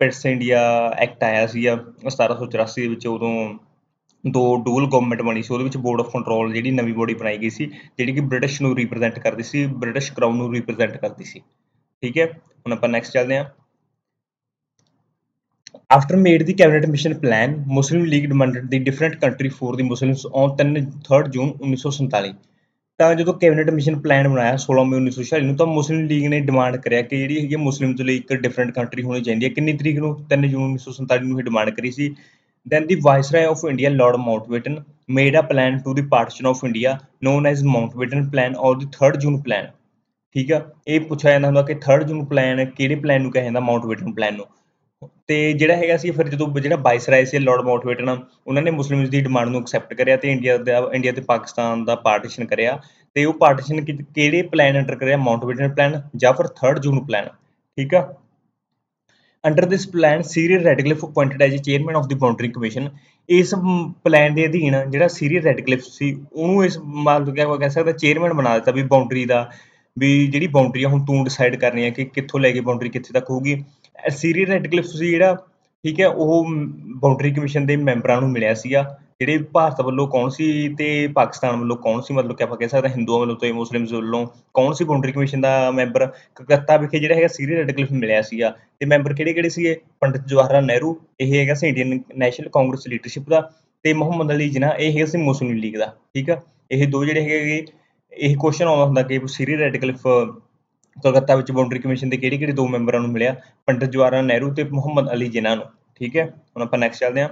ਪਿਟਸ ਇੰਡੀਆ ਐਕਟ ਆਇਆ ਸੀਗਾ 1784 ਦੇ ਵਿੱਚ, ਉਦੋਂ ਦੋ ਡੂਲ ਗਵਰਨਮੈਂਟ ਬਣੀ ਸੀ, ਉਹਦੇ ਵਿੱਚ ਬੋਰਡ ਆਫ ਕੰਟਰੋਲ ਜਿਹੜੀ ਨਵੀਂ ਬੋਡੀ ਬਣਾਈ ਗਈ ਸੀ, ਜਿਹੜੀ ਕਿ ਬ੍ਰਿਟਿਸ਼ ਨੂੰ ਰਿਪਰੈਜ਼ੈਂਟ ਕਰਦੀ ਸੀ ਬ੍ਰਿਟਿਸ਼ ਕਰਾਊਨ ਨੂੰ ਰਿਪਰੈਜ਼ੈਂਟ ਕਰਦੀ ਸੀ। ਠੀਕ ਹੈ, ਹੁਣ ਆਪਾਂ ਨੈਕਸਟ ਚੱਲਦੇ ਹਾਂ। After made the cabinet mission plan, Muslim League demanded the different country for the Muslims on 3 June 1947. ਤਾਂ ਜਦੋਂ ਕੈਬਨਿਟ ਮਿਸ਼ਨ ਪਲਾਨ ਬਣਾਇਆ 16 ਮਈ 1946 ਨੂੰ ਤਾਂ ਮੁਸਲਿਮ ਲੀਗ ਨੇ ਡਿਮਾਂਡ ਕਰਿਆ ਕਿ ਜਿਹੜੀ ਹੈਗੀ ਮੁਸਲਿਮ ਤੋਂ ਲਈ ਇੱਕ ਡਿਫਰੈਂਟ ਕੰਟਰੀ ਹੋਣੀ ਚਾਹੀਦੀ ਹੈ ਕਿੰਨੀ ਤਰੀਕ ਨੂੰ 3 ਜੂਨ 1947 ਨੂੰ ਇਹ ਡਿਮਾਂਡ ਕਰੀ ਸੀ then the viceroy of India Lord Mountbatten made a plan to the partition of India known as Mountbatten plan or the 3 June plan ਠੀਕ ਆ ਇਹ ਪੁੱਛਿਆ ਜਾਂਦਾ ਹੁੰਦਾ ਕਿ 3 ਜੂਨ ਪਲਾਨ ਕਿਹੜੇ ਪਲਾਨ ਨੂੰ ਕਹਿੰਦਾ ਮਾਊਂਟਬੇਟਨ ਪਲਾਨ ਨੂੰ ਤੇ ਜਿਹੜਾ ਹੈਗਾ ਸੀ ਫਿਰ ਜਦੋਂ ਜਿਹੜਾ ਵਾਇਸਰਾਏ ਸੀ ਲਾਰਡ ਮਾਊਂਟਬੇਟਨ ਉਹਨਾਂ ਨੇ ਮੁਸਲਿਮਸ ਦੀ ਡਿਮਾਂਡ ਨੂੰ ਐਕਸੈਪਟ ਕਰਿਆ ਤੇ ਇੰਡੀਆ ਦਾ ਇੰਡੀਆ ਤੇ ਪਾਕਿਸਤਾਨ ਦਾ ਪਾਰਟੀਸ਼ਨ ਕਰਿਆ ਤੇ ਉਹ ਪਾਰਟੀਸ਼ਨ ਕਿਹੜੇ ਪਲਾਨ ਅੰਡਰ ਕਰਿਆ? ਮਾਊਂਟਬੇਟਨ ਪਲਾਨ ਜਾਂ ਫਿਰ 3rd ਜੂਨ ਪਲਾਨ ਠੀਕ ਆ? Under this plan Cyril Radcliffe appointed as chairman of the boundary commission ਇਸ ਪਲਾਨ ਦੇ ਅਧੀਨ ਜਿਹੜਾ ਸੀਰੀਅਰ ਰੈਡਕਲਿਫ ਸੀ, ਉਹਨੂੰ ਇਸ ਮੰਨ ਲਓ ਕਹਿ ਸਕਦਾ ਚੇਅਰਮੈਨ ਬਣਾ ਦਿੱਤਾ ਵੀ ਬਾਉਂਡਰੀ ਦਾ, ਵੀ ਜਿਹੜੀ ਬਾਉਂਡਰੀ ਆ, ਹੁਣ ਤੂੰ ਡਿਸਾਈਡ ਕਰਨੀ ਹੈ ਕਿ ਕਿੱਥੋਂ ਲੈ ਕੇ ਬਾਉਂਡਰੀ ਕਿੱਥੇ ਤੱਕ ਹੋਊਗੀ। ਸੀਰੀਅਲ ਰੈਡਕਲਿਫ ਸੀ ਜਿਹੜਾ, ਠੀਕ ਹੈ, ਉਹ ਬਾਉਂਡਰੀ ਕਮਿਸ਼ਨ ਦੇ ਮੈਂਬਰਾਂ ਨੂੰ ਮਿਲਿਆ ਸੀਗਾ। ਜਿਹੜੇ ਭਾਰਤ ਵੱਲੋਂ ਕੌਣ ਸੀ ਤੇ ਪਾਕਿਸਤਾਨ ਵੱਲੋਂ ਕੌਣ ਸੀ? ਮਤਲਬ ਕਿ ਆਪਾਂ ਕਹਿ ਸਕਦੇ ਹਾਂ ਹਿੰਦੂਆਂ ਵੱਲੋਂ ਤੇ ਮੁਸਲਿਮਸ ਵੱਲੋਂ ਕੌਣ ਸੀ ਬਾਉਂਡਰੀ ਕਮਿਸ਼ਨ ਦਾ ਮੈਂਬਰ? ਕਲਕੱਤਾ ਵਿਖੇ ਜਿਹੜਾ ਹੈਗਾ ਸੀਰੀਅਲ ਰੈਡਕਲਿਫ ਮਿਲਿਆ ਸੀਗਾ। ਤੇ ਮੈਂਬਰ ਕਿਹੜੇ ਕਿਹੜੇ ਸੀਗੇ? ਪੰਡਿਤ ਜਵਾਹਰ ਲਾਲ ਨਹਿਰੂ, ਇਹ ਹੈਗਾ ਸੀ ਇੰਡੀਅਨ ਨੈਸ਼ਨਲ ਕਾਂਗਰਸ ਲੀਡਰਸ਼ਿਪ ਦਾ ਤੇ ਮੁਹੰਮਦ ਅਲੀ ਜਿਨਾ ਇਹ ਹੈਗਾ ਸੀ ਮੁਸਲਿਮ ਲੀਗ ਦਾ, ਠੀਕ ਆ? ਇਹ ਦੋ ਜਿਹੜੇ ਹੈਗੇ, ਇਹ ਕੁਐਸਚਨ ਆਉਂਦਾ ਹੁੰਦਾ ਕਿ ਸੀਰੀਅਲ ਰੈਡਕਲਿਫ ਕਲਕੱਤਾ ਵਿੱਚ ਬਾਉਂਡਰੀ ਕਮਿਸ਼ਨ ਦੇ ਕਿਹੜੇ ਕਿਹੜੇ ਦੋ ਮੈਂਬਰਾਂ ਨੂੰ ਮਿਲਿਆ? ਪੰਡਿਤ ਜਵਾਹਰ ਲਾਲ ਨਹਿਰੂ ਤੇ ਮੁਹੰਮਦ ਅਲੀ ਜਿਨ੍ਹਾਂ ਨੂੰ ਠੀਕ ਹੈ? ਹੁਣ ਆਪਾਂ ਨੈਕਸਟ ਚੱਲਦੇ ਹਾਂ।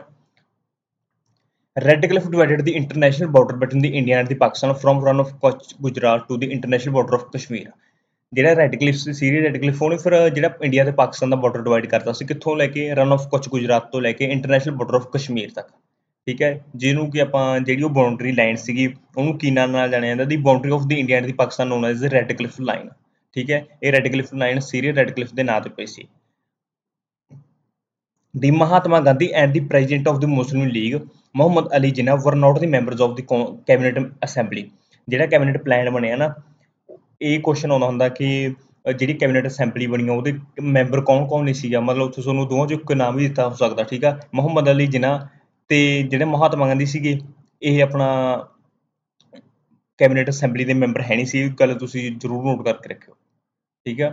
Radcliffe divided the international border between the India and the Pakistan from run of Kutch, Gujarat to the international border of Kashmir. ਜਿਹੜਾ ਰੈੱਡ ਰੈਡਕਲਿਫ ਸੀ ਰੈੱਡ ਰੈਡਕਲਿਫ ਉਹਨੇ ਫਿਰ ਜਿਹੜਾ ਇੰਡੀਆ ਤੇ ਪਾਕਿਸਤਾਨ ਦਾ ਬਾਰਡਰ ਡਿਵਾਈਡ ਕਰਤਾ ਸੀ ਕਿੱਥੋਂ ਲੈ ਕੇ? ਰਨ ਆਫ ਕੁੱਚ ਗੁਜਰਾਤ ਤੋਂ ਲੈ ਕੇ ਇੰਟਰਨੈਸ਼ਨਲ ਬਾਰਡਰ ਆਫ ਕਸ਼ਮੀਰ ਤੱਕ ਠੀਕ ਹੈ? ਜਿਹਨੂੰ ਕਿ ਆਪਾਂ ਜਿਹੜੀ ਉਹ ਬਾਉਂਡਰੀ ਲਾਈਨ ਸੀਗੀ ਉਹਨੂੰ ਕੀ ਨਾਂ ਨਾਲ ਜਾਣਿਆ ਜਾਂਦਾ? The boundary of the India and the Pakistan known as Radcliffe line ਠੀਕ ਹੈ, ਇਹ ਰੈਡਕਲਿਫ ਲਾਈਨ ਸੀਰੀਅਲ ਰੈਡਕਲਿਫ ਦੇ ਨਾਂ ਤੇ ਪਈ ਸੀ। The Mahatma Gandhi and the president of the Muslim League Muhammad Ali Jinnah were not the members of the cabinet assembly ਜਿਹੜਾ cabinet plan ਬਣਿਆ ਨਾ, ਇਹ ਕੁਐਸਚਨ ਆਉਂਦਾ ਹੁੰਦਾ ਕਿ ਜਿਹੜੀ ਕੈਬਨਿਟ ਅਸੈਂਬਲੀ ਬਣੀ ਆ, ਉਹਦੇ ਮੈਂਬਰ ਕੌਣ ਕੌਣ ਨਹੀਂ ਸੀਗਾ? ਮਤਲਬ ਉੱਥੇ ਤੁਹਾਨੂੰ ਦੋਵਾਂ ਚੋਂ ਇੱਕ ਨਾਮ ਵੀ ਦਿੱਤਾ ਹੋ ਸਕਦਾ, ਠੀਕ ਆ? ਮੁਹੰਮਦ ਅਲੀ ਜਿਨਾ ਤੇ ਜਿਹੜੇ ਮਹਾਤਮਾ ਗਾਂਧੀ ਸੀਗੇ, ਇਹ ਆਪਣਾ ਕੈਬਨਿਟ ਅਸੈਂਬਲੀ ਦੇ ਮੈਂਬਰ ਹੈ ਨਹੀਂ ਸੀ ਗੱਲ ਤੁਸੀਂ ਜ਼ਰੂਰ ਨੋਟ ਕਰਕੇ ਰੱਖਿਓ। ਠੀਕ ਆ।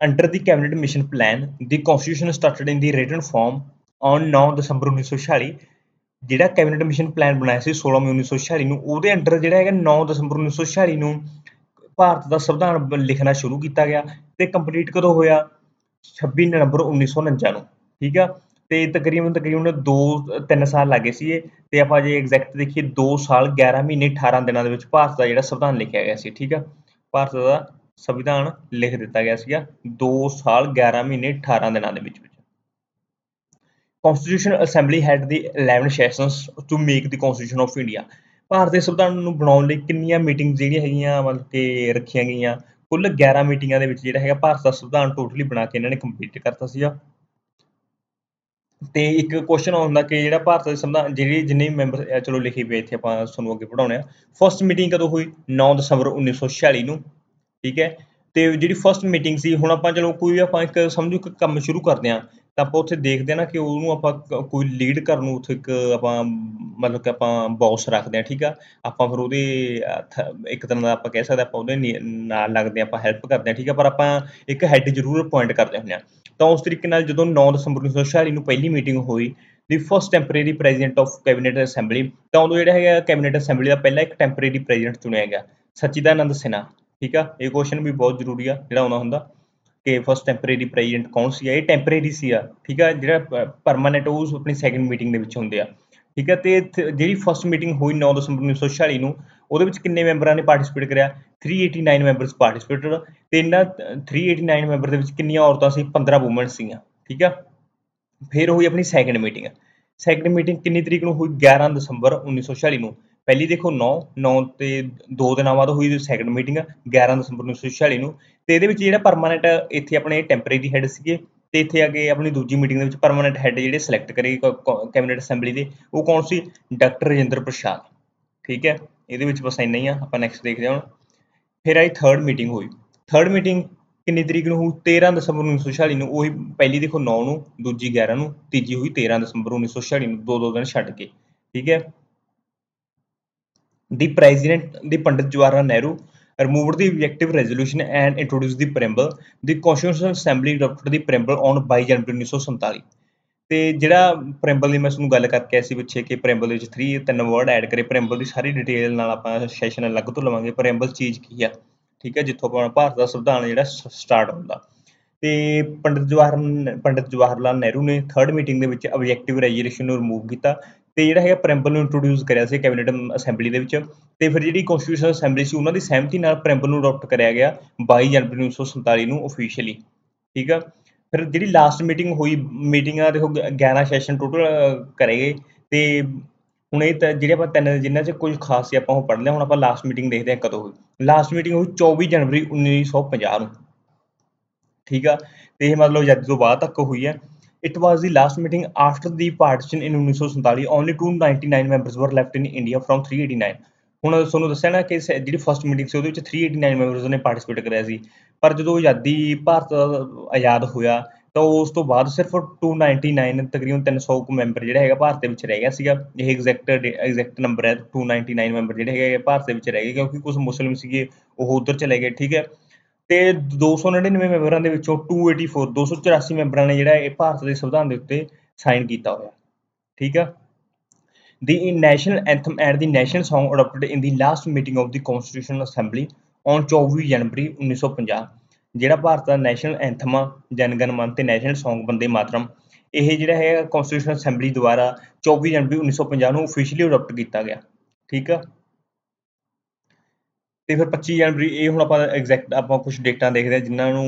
Under the cabinet mission plan the constitution started in the written form on 9 December 1946 ਜਿਹੜਾ ਕੈਬਨਿਟ ਮਿਸ਼ਨ ਪਲਾਨ ਬਣਾਇਆ ਸੀ 16 ਮਈ 1946 ਨੂੰ, ਉਹਦੇ ਅੰਡਰ ਜਿਹੜਾ ਹੈਗਾ 9 ਦਸੰਬਰ 1946 ਨੂੰ ਭਾਰਤ ਦਾ ਸੰਵਿਧਾਨ ਲਿਖਣਾ ਸ਼ੁਰੂ ਕੀਤਾ ਗਿਆ ਤੇ ਕੰਪਲੀਟ ਕਦੋਂ ਹੋਇਆ? 26 ਨਵੰਬਰ 1949 ਨੂੰ, ਠੀਕ ਆ। ਤੇ ਤਕਰੀਬਨ ਤਕਰੀਬਨ 2 3 ਸਾਲ ਲੱਗੇ ਸੀ ਇਹ। ਤੇ ਆਪਾਂ ਜੇ ਐਗਜ਼ੈਕਟ ਦੇਖੀਏ 2 ਸਾਲ 11 ਮਹੀਨੇ 18 ਦਿਨਾਂ ਦੇ ਵਿੱਚ ਭਾਰਤ ਦਾ ਜਿਹੜਾ ਸੰਵਿਧਾਨ ਲਿਖਿਆ ਗਿਆ ਸੀ, ਠੀਕ ਆ। ਭਾਰਤ ਦਾ ਸੰਵਿਧਾਨ ਲਿਖ ਦਿੱਤਾ ਗਿਆ ਸੀਗਾ 2 ਸਾਲ 11 ਮਹੀਨੇ 18 ਦਿਨਾਂ ਦੇ ਵਿੱਚ ਵਿੱਚ। Constitutional Assembly had the 11 sessions to make the Constitution of India. Bharat ਦੇ ਸੰਵਿਧਾਨ ਨੂੰ ਬਣਾਉਣ ਲਈ ਕਿੰਨੀਆਂ ਮੀਟਿੰਗਸ ਜਿਹੜੀਆਂ ਹੈਗੀਆਂ, ਮਤਲਬ ਕਿ ਰੱਖੀਆਂ ਗਈਆਂ। ਕੁੱਲ 11 ਮੀਟਿੰਗਾਂ ਦੇ ਵਿੱਚ ਜਿਹੜਾ ਹੈਗਾ, ਭਾਰਤ ਦਾ ਸੰਵਿਧਾਨ ਟੋਟਲੀ ਬਣਾ ਕੇ ਇਹਨਾਂ ਨੇ ਕੰਪਲੀਟ ਕਰਤਾ ਸੀਗਾ। ਤੇ ਇੱਕ ਕੁਐਸਚਨ ਆਉਂਦਾ ਕਿ ਜਿਹੜਾ ਭਾਰਤ ਦੇ ਸੰਵਿਧਾਨ, ਜਿਹੜੇ ਜਿੰਨੇ ਮੈਂਬਰ ਚਲੋ ਲਿਖੀ ਪਈ ਇੱਥੇ ਆਪਾਂ ਤੁਹਾਨੂੰ ਅੱਗੇ ਪੜਾਉਣੇ ਆ ਫਰਸਟ ਮੀਟਿੰਗ ਕਦੋਂ ਹੋਈ? 9 ਦਸੰਬਰ 1946 ਨੂੰ। ਠੀਕ ਹੈ? ਤੇ ਜਿਹੜੀ ਫਰਸਟ ਮੀਟਿੰਗ ਸੀ, ਹੁਣ ਆਪਾਂ ਚਲੋ ਕੋਈ ਆਪਾਂ ਇੱਕ ਸਮਝੋ ਇੱਕ ਕੰਮ ਸ਼ੁਰੂ ਕਰਦੇ ਹਾਂ, ਤਾਂ ਆਪਾਂ ਉੱਥੇ ਦੇਖਦੇ ਹਾਂ ਨਾ ਕਿ ਉਹਨੂੰ ਆਪਾਂ ਕੋਈ ਲੀਡ ਕਰਨ ਨੂੰ ਉੱਥੇ ਇੱਕ ਆਪਾਂ ਮਤਲਬ ਕਿ ਆਪਾਂ ਬੌਸ ਰੱਖਦੇ ਹਾਂ, ਠੀਕ ਆ? ਆਪਾਂ ਫਿਰ ਉਹਦੇ ਥ- ਇੱਕ ਤਰ੍ਹਾਂ ਦਾ ਆਪਾਂ ਕਹਿ ਸਕਦੇ ਹਾਂ ਆਪਾਂ ਉਹਦੇ ਨਾਲ ਲੱਗਦੇ ਹਾਂ, ਆਪਾਂ ਹੈਲਪ ਕਰਦੇ ਹਾਂ, ਠੀਕ ਆ? ਪਰ ਆਪਾਂ ਇੱਕ ਹੈੱਡ ਜ਼ਰੂਰ ਅਪਾਇੰਟ ਕਰਦੇ ਹੁੰਦੇ ਹਾਂ। ਤਾਂ ਉਸ ਤਰੀਕੇ ਨਾਲ ਜਦੋਂ 9 ਦਸੰਬਰ 1946 ਨੂੰ ਪਹਿਲੀ ਮੀਟਿੰਗ ਹੋਈ the first temporary president of cabinet assembly ਤਾਂ ਉਦੋਂ ਜਿਹੜਾ ਹੈਗਾ ਕੈਬਨਿਟ ਅਸੈਂਬਲੀ ਦਾ ਪਹਿਲਾ ਇੱਕ ਟੈਂਪਰੇਰੀ ਪ੍ਰੈਜ਼ੀਡੈਂਟ ਚੁਣਿਆ ਗਿਆ, ਸਚਿਦਾਨੰਦ ਸਿਨਹਾ ਠੀਕ ਆ? ਇਹ ਕੁਐਸਚਨ ਵੀ ਬਹੁਤ ਜ਼ਰੂਰੀ ਆ, ਜਿਹੜਾ ਆਉਣਾ ਹੁੰਦਾ ਕਿ ਫਸਟ ਟੈਂਪਰੇਰੀ ਪ੍ਰੈਜ਼ੀਡੈਂਟ ਕੌਣ ਸੀ ਇਹ ਟੈਂਪਰੇਰੀ ਸੀ ਆ, ਠੀਕ ਆ? ਜਿਹੜਾ ਪਰਮਾਨੈਂਟ ਉਹ ਆਪਣੀ ਸੈਕੰਡ ਮੀਟਿੰਗ ਦੇ ਵਿੱਚ ਹੁੰਦੇ ਆ, ਠੀਕ ਹੈ ਤੇ ਜਿਹੜੀ ਫਸਟ ਮੀਟਿੰਗ ਹੋਈ 9 ਦਸੰਬਰ 1946 ਨੂੰ, ਉਹਦੇ ਵਿੱਚ ਕਿੰਨੇ ਮੈਂਬਰਾਂ ਨੇ ਪਾਰਟਿਸਿਪੇਟ ਕਰਿਆ? 389 ਮੈਂਬਰਸ ਪਾਰਟਿਸਿਪੇਟਡ ਤੇ ਇਹਨਾਂ 389 ਮੈਂਬਰ ਦੇ ਵਿੱਚ ਕਿੰਨੀਆਂ ਔਰਤਾਂ ਸੀ? 15 ਔਮਨ ਸੀਗੀਆਂ, ਠੀਕ ਆ? ਫਿਰ ਹੋਈ ਆਪਣੀ ਸੈਕੰਡ ਮੀਟਿੰਗ ਸੈਕੰਡ ਮੀਟਿੰਗ ਕਿੰਨੀ ਤਰੀਕ ਨੂੰ? ਹੋਈ 11 ਦਸੰਬਰ 1946 ਨੂੰ। ਪਹਿਲੀ ਦੇਖੋ 9 9 ਤੇ 2 ਦਿਨਾਂ ਬਾਅਦ ਹੋਈ ਸੈਕੰਡ ਮੀਟਿੰਗ 11 ਦਸੰਬਰ 1946 ਨੂੰ। ਤੇ ਇਹਦੇ ਵਿੱਚ ਜਿਹੜਾ ਪਰਮਾਨੈਂਟ ਇੱਥੇ ਆਪਣੇ ਟੈਂਪਰੇਰੀ ਹੈੱਡ ਸੀਗੇ ਤੇ ਇੱਥੇ ਆ ਕੇ ਆਪਣੀ ਦੂਜੀ ਮੀਟਿੰਗ ਦੇ ਵਿੱਚ ਪਰਮਾਨੈਂਟ ਹੈੱਡ ਜਿਹੜੇ ਸਿਲੈਕਟ ਕਰੇ ਕੈਬਨਿਟ ਅਸੈਂਬਲੀ ਦੇ, ਉਹ ਕੌਣ ਸੀ? ਡਾਕਟਰ ਰਜਿੰਦਰ ਪ੍ਰਸਾਦ। ਠੀਕ ਹੈ, ਇਹਦੇ ਵਿੱਚ ਬਸ ਇੰਨਾ ਹੀ ਆ, ਆਪਾਂ ਨੈਕਸਟ ਦੇਖਦੇ ਹਾਂ ਹੁਣ। ਫਿਰ ਆਈ ਥਰਡ ਮੀਟਿੰਗ ਹੋਈ। ਥਰਡ ਮੀਟਿੰਗ ਕਿੰਨੀ ਤਰੀਕ ਨੂੰ ਹੋਈ 13 ਦਸੰਬਰ 1946 ਨੂੰ, ਉਹੀ ਪਹਿਲੀ ਦੇਖੋ 9 ਨੂੰ, ਦੂਜੀ 11 ਨੂੰ, ਤੀਜੀ ਹੋਈ 13 ਦਸੰਬਰ 1946 ਨੂੰ ਦੋ ਦੋ ਦਿਨ ਛੱਡ ਕੇ। ਠੀਕ ਹੈ the president, the pandit jawaharlal nehru, removed the objective resolution and introduced the preamble, the constitutional assembly adopted the preamble on 22 January 1947 ਤੇ ਜਿਹੜਾ ਪ੍ਰੈਂਬਲ ਦੀ ਮੈਂ ਤੁਹਾਨੂੰ ਗੱਲ ਕਰਕੇ ਆਇਆ ਸੀ ਪਿੱਛੇ ਕਿ ਪ੍ਰੈਂਬਲ ਵਿੱਚ 3 ਤਿੰਨ ਵਰਡ ਐਡ ਕਰੇ ਪ੍ਰੈਂਬਲ ਦੀ ਸਾਰੀ ਡਿਟੇਲ ਨਾਲ ਆਪਾਂ ਸੈਸ਼ਨ ਅਲੱਗ ਤੋਂ ਲਵਾਂਗੇ ਪ੍ਰੈਂਬਲ ਚੀਜ਼ ਕੀ ਆ? ਠੀਕ ਹੈ ਜਿੱਥੋਂ ਆਪਾਂ ਭਾਰਤ ਦਾ ਸੰਵਿਧਾਨ ਜਿਹੜਾ ਸਟਾਰਟ ਹੁੰਦਾ। ਤੇ ਪੰਡਿਤ ਜਵਾਹਰ ਪੰਡਿਤ ਜਵਾਹਰ ਲਾਲ ਨਹਿਰੂ ਨੇ ਥਰਡ ਮੀਟਿੰਗ ਦੇ ਵਿੱਚ ਆਬਜੈਕਟਿਵ ਰੈਜ਼ੋਲੂਸ਼ਨ ਨੂੰ ਰਿਮੂਵ ਕੀਤਾ। ਤੇ ਜਿਹੜਾ ਹੈਗਾ ਪ੍ਰੈਂਬਲ ਨੂੰ ਇੰਟਰੋਡਿਊਸ ਕਰਿਆ ਸੀ ਕੈਬਨਿਟ ਅਸੈਂਬਲੀ ਦੇ ਵਿੱਚ, ਤੇ ਫਿਰ ਜਿਹੜੀ ਕਨਸਟੀਟਿਊਸ਼ਨਲ ਅਸੈਂਬਲੀ ਸੀ ਉਹਨਾਂ ਦੀ ਸਹਿਮਤੀ ਨਾਲ ਪ੍ਰੈਂਬਲ ਨੂੰ ਅਡਾਪਟ ਕਰਿਆ ਗਿਆ 22 ਜਨਵਰੀ 1947 ਨੂੰ ਅਫੀਸ਼ੀਅਲੀ ਠੀਕ ਆ? ਫਿਰ ਜਿਹੜੀ ਲਾਸਟ ਮੀਟਿੰਗ ਹੋਈ ਮੀਟਿੰਗਾਂ ਦੇਖੋ 11 ਸੈਸ਼ਨ ਟੋਟਲ ਕਰੇ ਗਏ, ਤੇ ਹੁਣ ਇਹ ਤਾਂ ਜਿਹੜੇ ਆਪਾਂ ਤਿੰਨ ਜਿਨ੍ਹਾਂ 'ਚ ਕੁਝ ਖਾਸ ਸੀ ਆਪਾਂ ਉਹ ਪੜ੍ਹ ਲਿਆ, ਹੁਣ ਆਪਾਂ ਲਾਸਟ ਮੀਟਿੰਗ ਦੇਖਦੇ ਹਾਂ ਕਦੋਂ ਹੋਈ। ਲਾਸਟ ਮੀਟਿੰਗ ਹੋਈ 24 ਜਨਵਰੀ 1950 ਨੂੰ, ਠੀਕ ਆ? ਤੇ ਇਹ ਮਤਲਬ ਆਜ਼ਾਦੀ ਤੋਂ ਬਾਅਦ ਤੱਕ ਹੋਈ ਹੈ It was the last meeting after the partition in 1947. Only 299 members were left in India from 389. ਹੁਣ ਤੁਹਾਨੂੰ ਦੱਸਿਆ ਨਾ ਕਿ ਜਿਹੜੀ ਫਸਟ ਮੀਟਿੰਗ ਸੀ, ਉਹਦੇ ਵਿੱਚ 389 ਮੈਂਬਰਸ ਨੇ ਪਾਰਟਿਸਿਪੇਟ ਕਰਿਆ ਸੀ ਪਰ ਜਦੋਂ ਆਜ਼ਾਦੀ ਭਾਰਤ ਆਜ਼ਾਦ ਹੋਇਆ, ਤਾਂ ਉਸ ਤੋਂ ਬਾਅਦ ਸਿਰਫ 299 ਤਕਰੀਬਨ 300 ਕੁ ਮੈਂਬਰ ਜਿਹੜਾ ਹੈਗਾ ਭਾਰਤ ਦੇ ਵਿੱਚ ਰਹਿ ਗਿਆ ਸੀਗਾ ਇਹ ਐਗਜ਼ੈਕਟ ਐਗਜ਼ੈਕਟ ਨੰਬਰ ਹੈ 299 ਮੈਂਬਰ ਜਿਹੜੇ ਹੈਗੇ ਭਾਰਤ ਦੇ ਵਿੱਚ ਰਹਿ ਗਏ, ਕਿਉਂਕਿ ਕੁਝ ਮੁਸਲਿਮ ਸੀਗੇ, ਉਹ ਉਧਰ ਚਲੇ ਗਏ, ਠੀਕ ਹੈ ਤੇ 299 ਮੈਂਬਰਾਂ ਦੇ ਵਿੱਚੋਂ 284 284 ਮੈਂਬਰਾਂ ਨੇ ਜਿਹੜਾ ਇਹ ਭਾਰਤ ਦੇ ਸੰਵਿਧਾਨ ਦੇ ਉੱਤੇ ਸਾਈਨ ਕੀਤਾ ਹੋਇਆ। ਠੀਕ ਆ? The national anthem and the national song adopted in the last meeting of the Constitutional Assembly on 24 January 1950 ਜਿਹੜਾ ਭਾਰਤ ਦਾ ਨੈਸ਼ਨਲ ਐਂਥਮ ਆ, ਜਨ ਗਣ ਮਨ ਤੇ ਨੈਸ਼ਨਲ ਸੌਂਗ ਬੰਦੇ ਮਾਤਰਮ, ਇਹ ਜਿਹੜਾ ਹੈ ਕਨਸਟੀਟਿਊਸ਼ਨਲ ਅਸੈਂਬਲੀ ਦੁਆਰਾ 24 ਜਨਵਰੀ 1950 ਨੂੰ ਅਫੀਸ਼ੀਅਲੀ ਅਡਾਪਟ ਕੀਤਾ ਗਿਆ। ਠੀਕ ਆ? ਤੇ ਫਿਰ 25 ਜਨਵਰੀ, ਇਹ ਹੁਣ ਆਪਾਂ ਐਗਜ਼ੈਕਟ ਆਪਾਂ ਕੁਝ ਡੇਟਾਂ ਦੇਖਦੇ ਹਾਂ, ਜਿਨ੍ਹਾਂ ਨੂੰ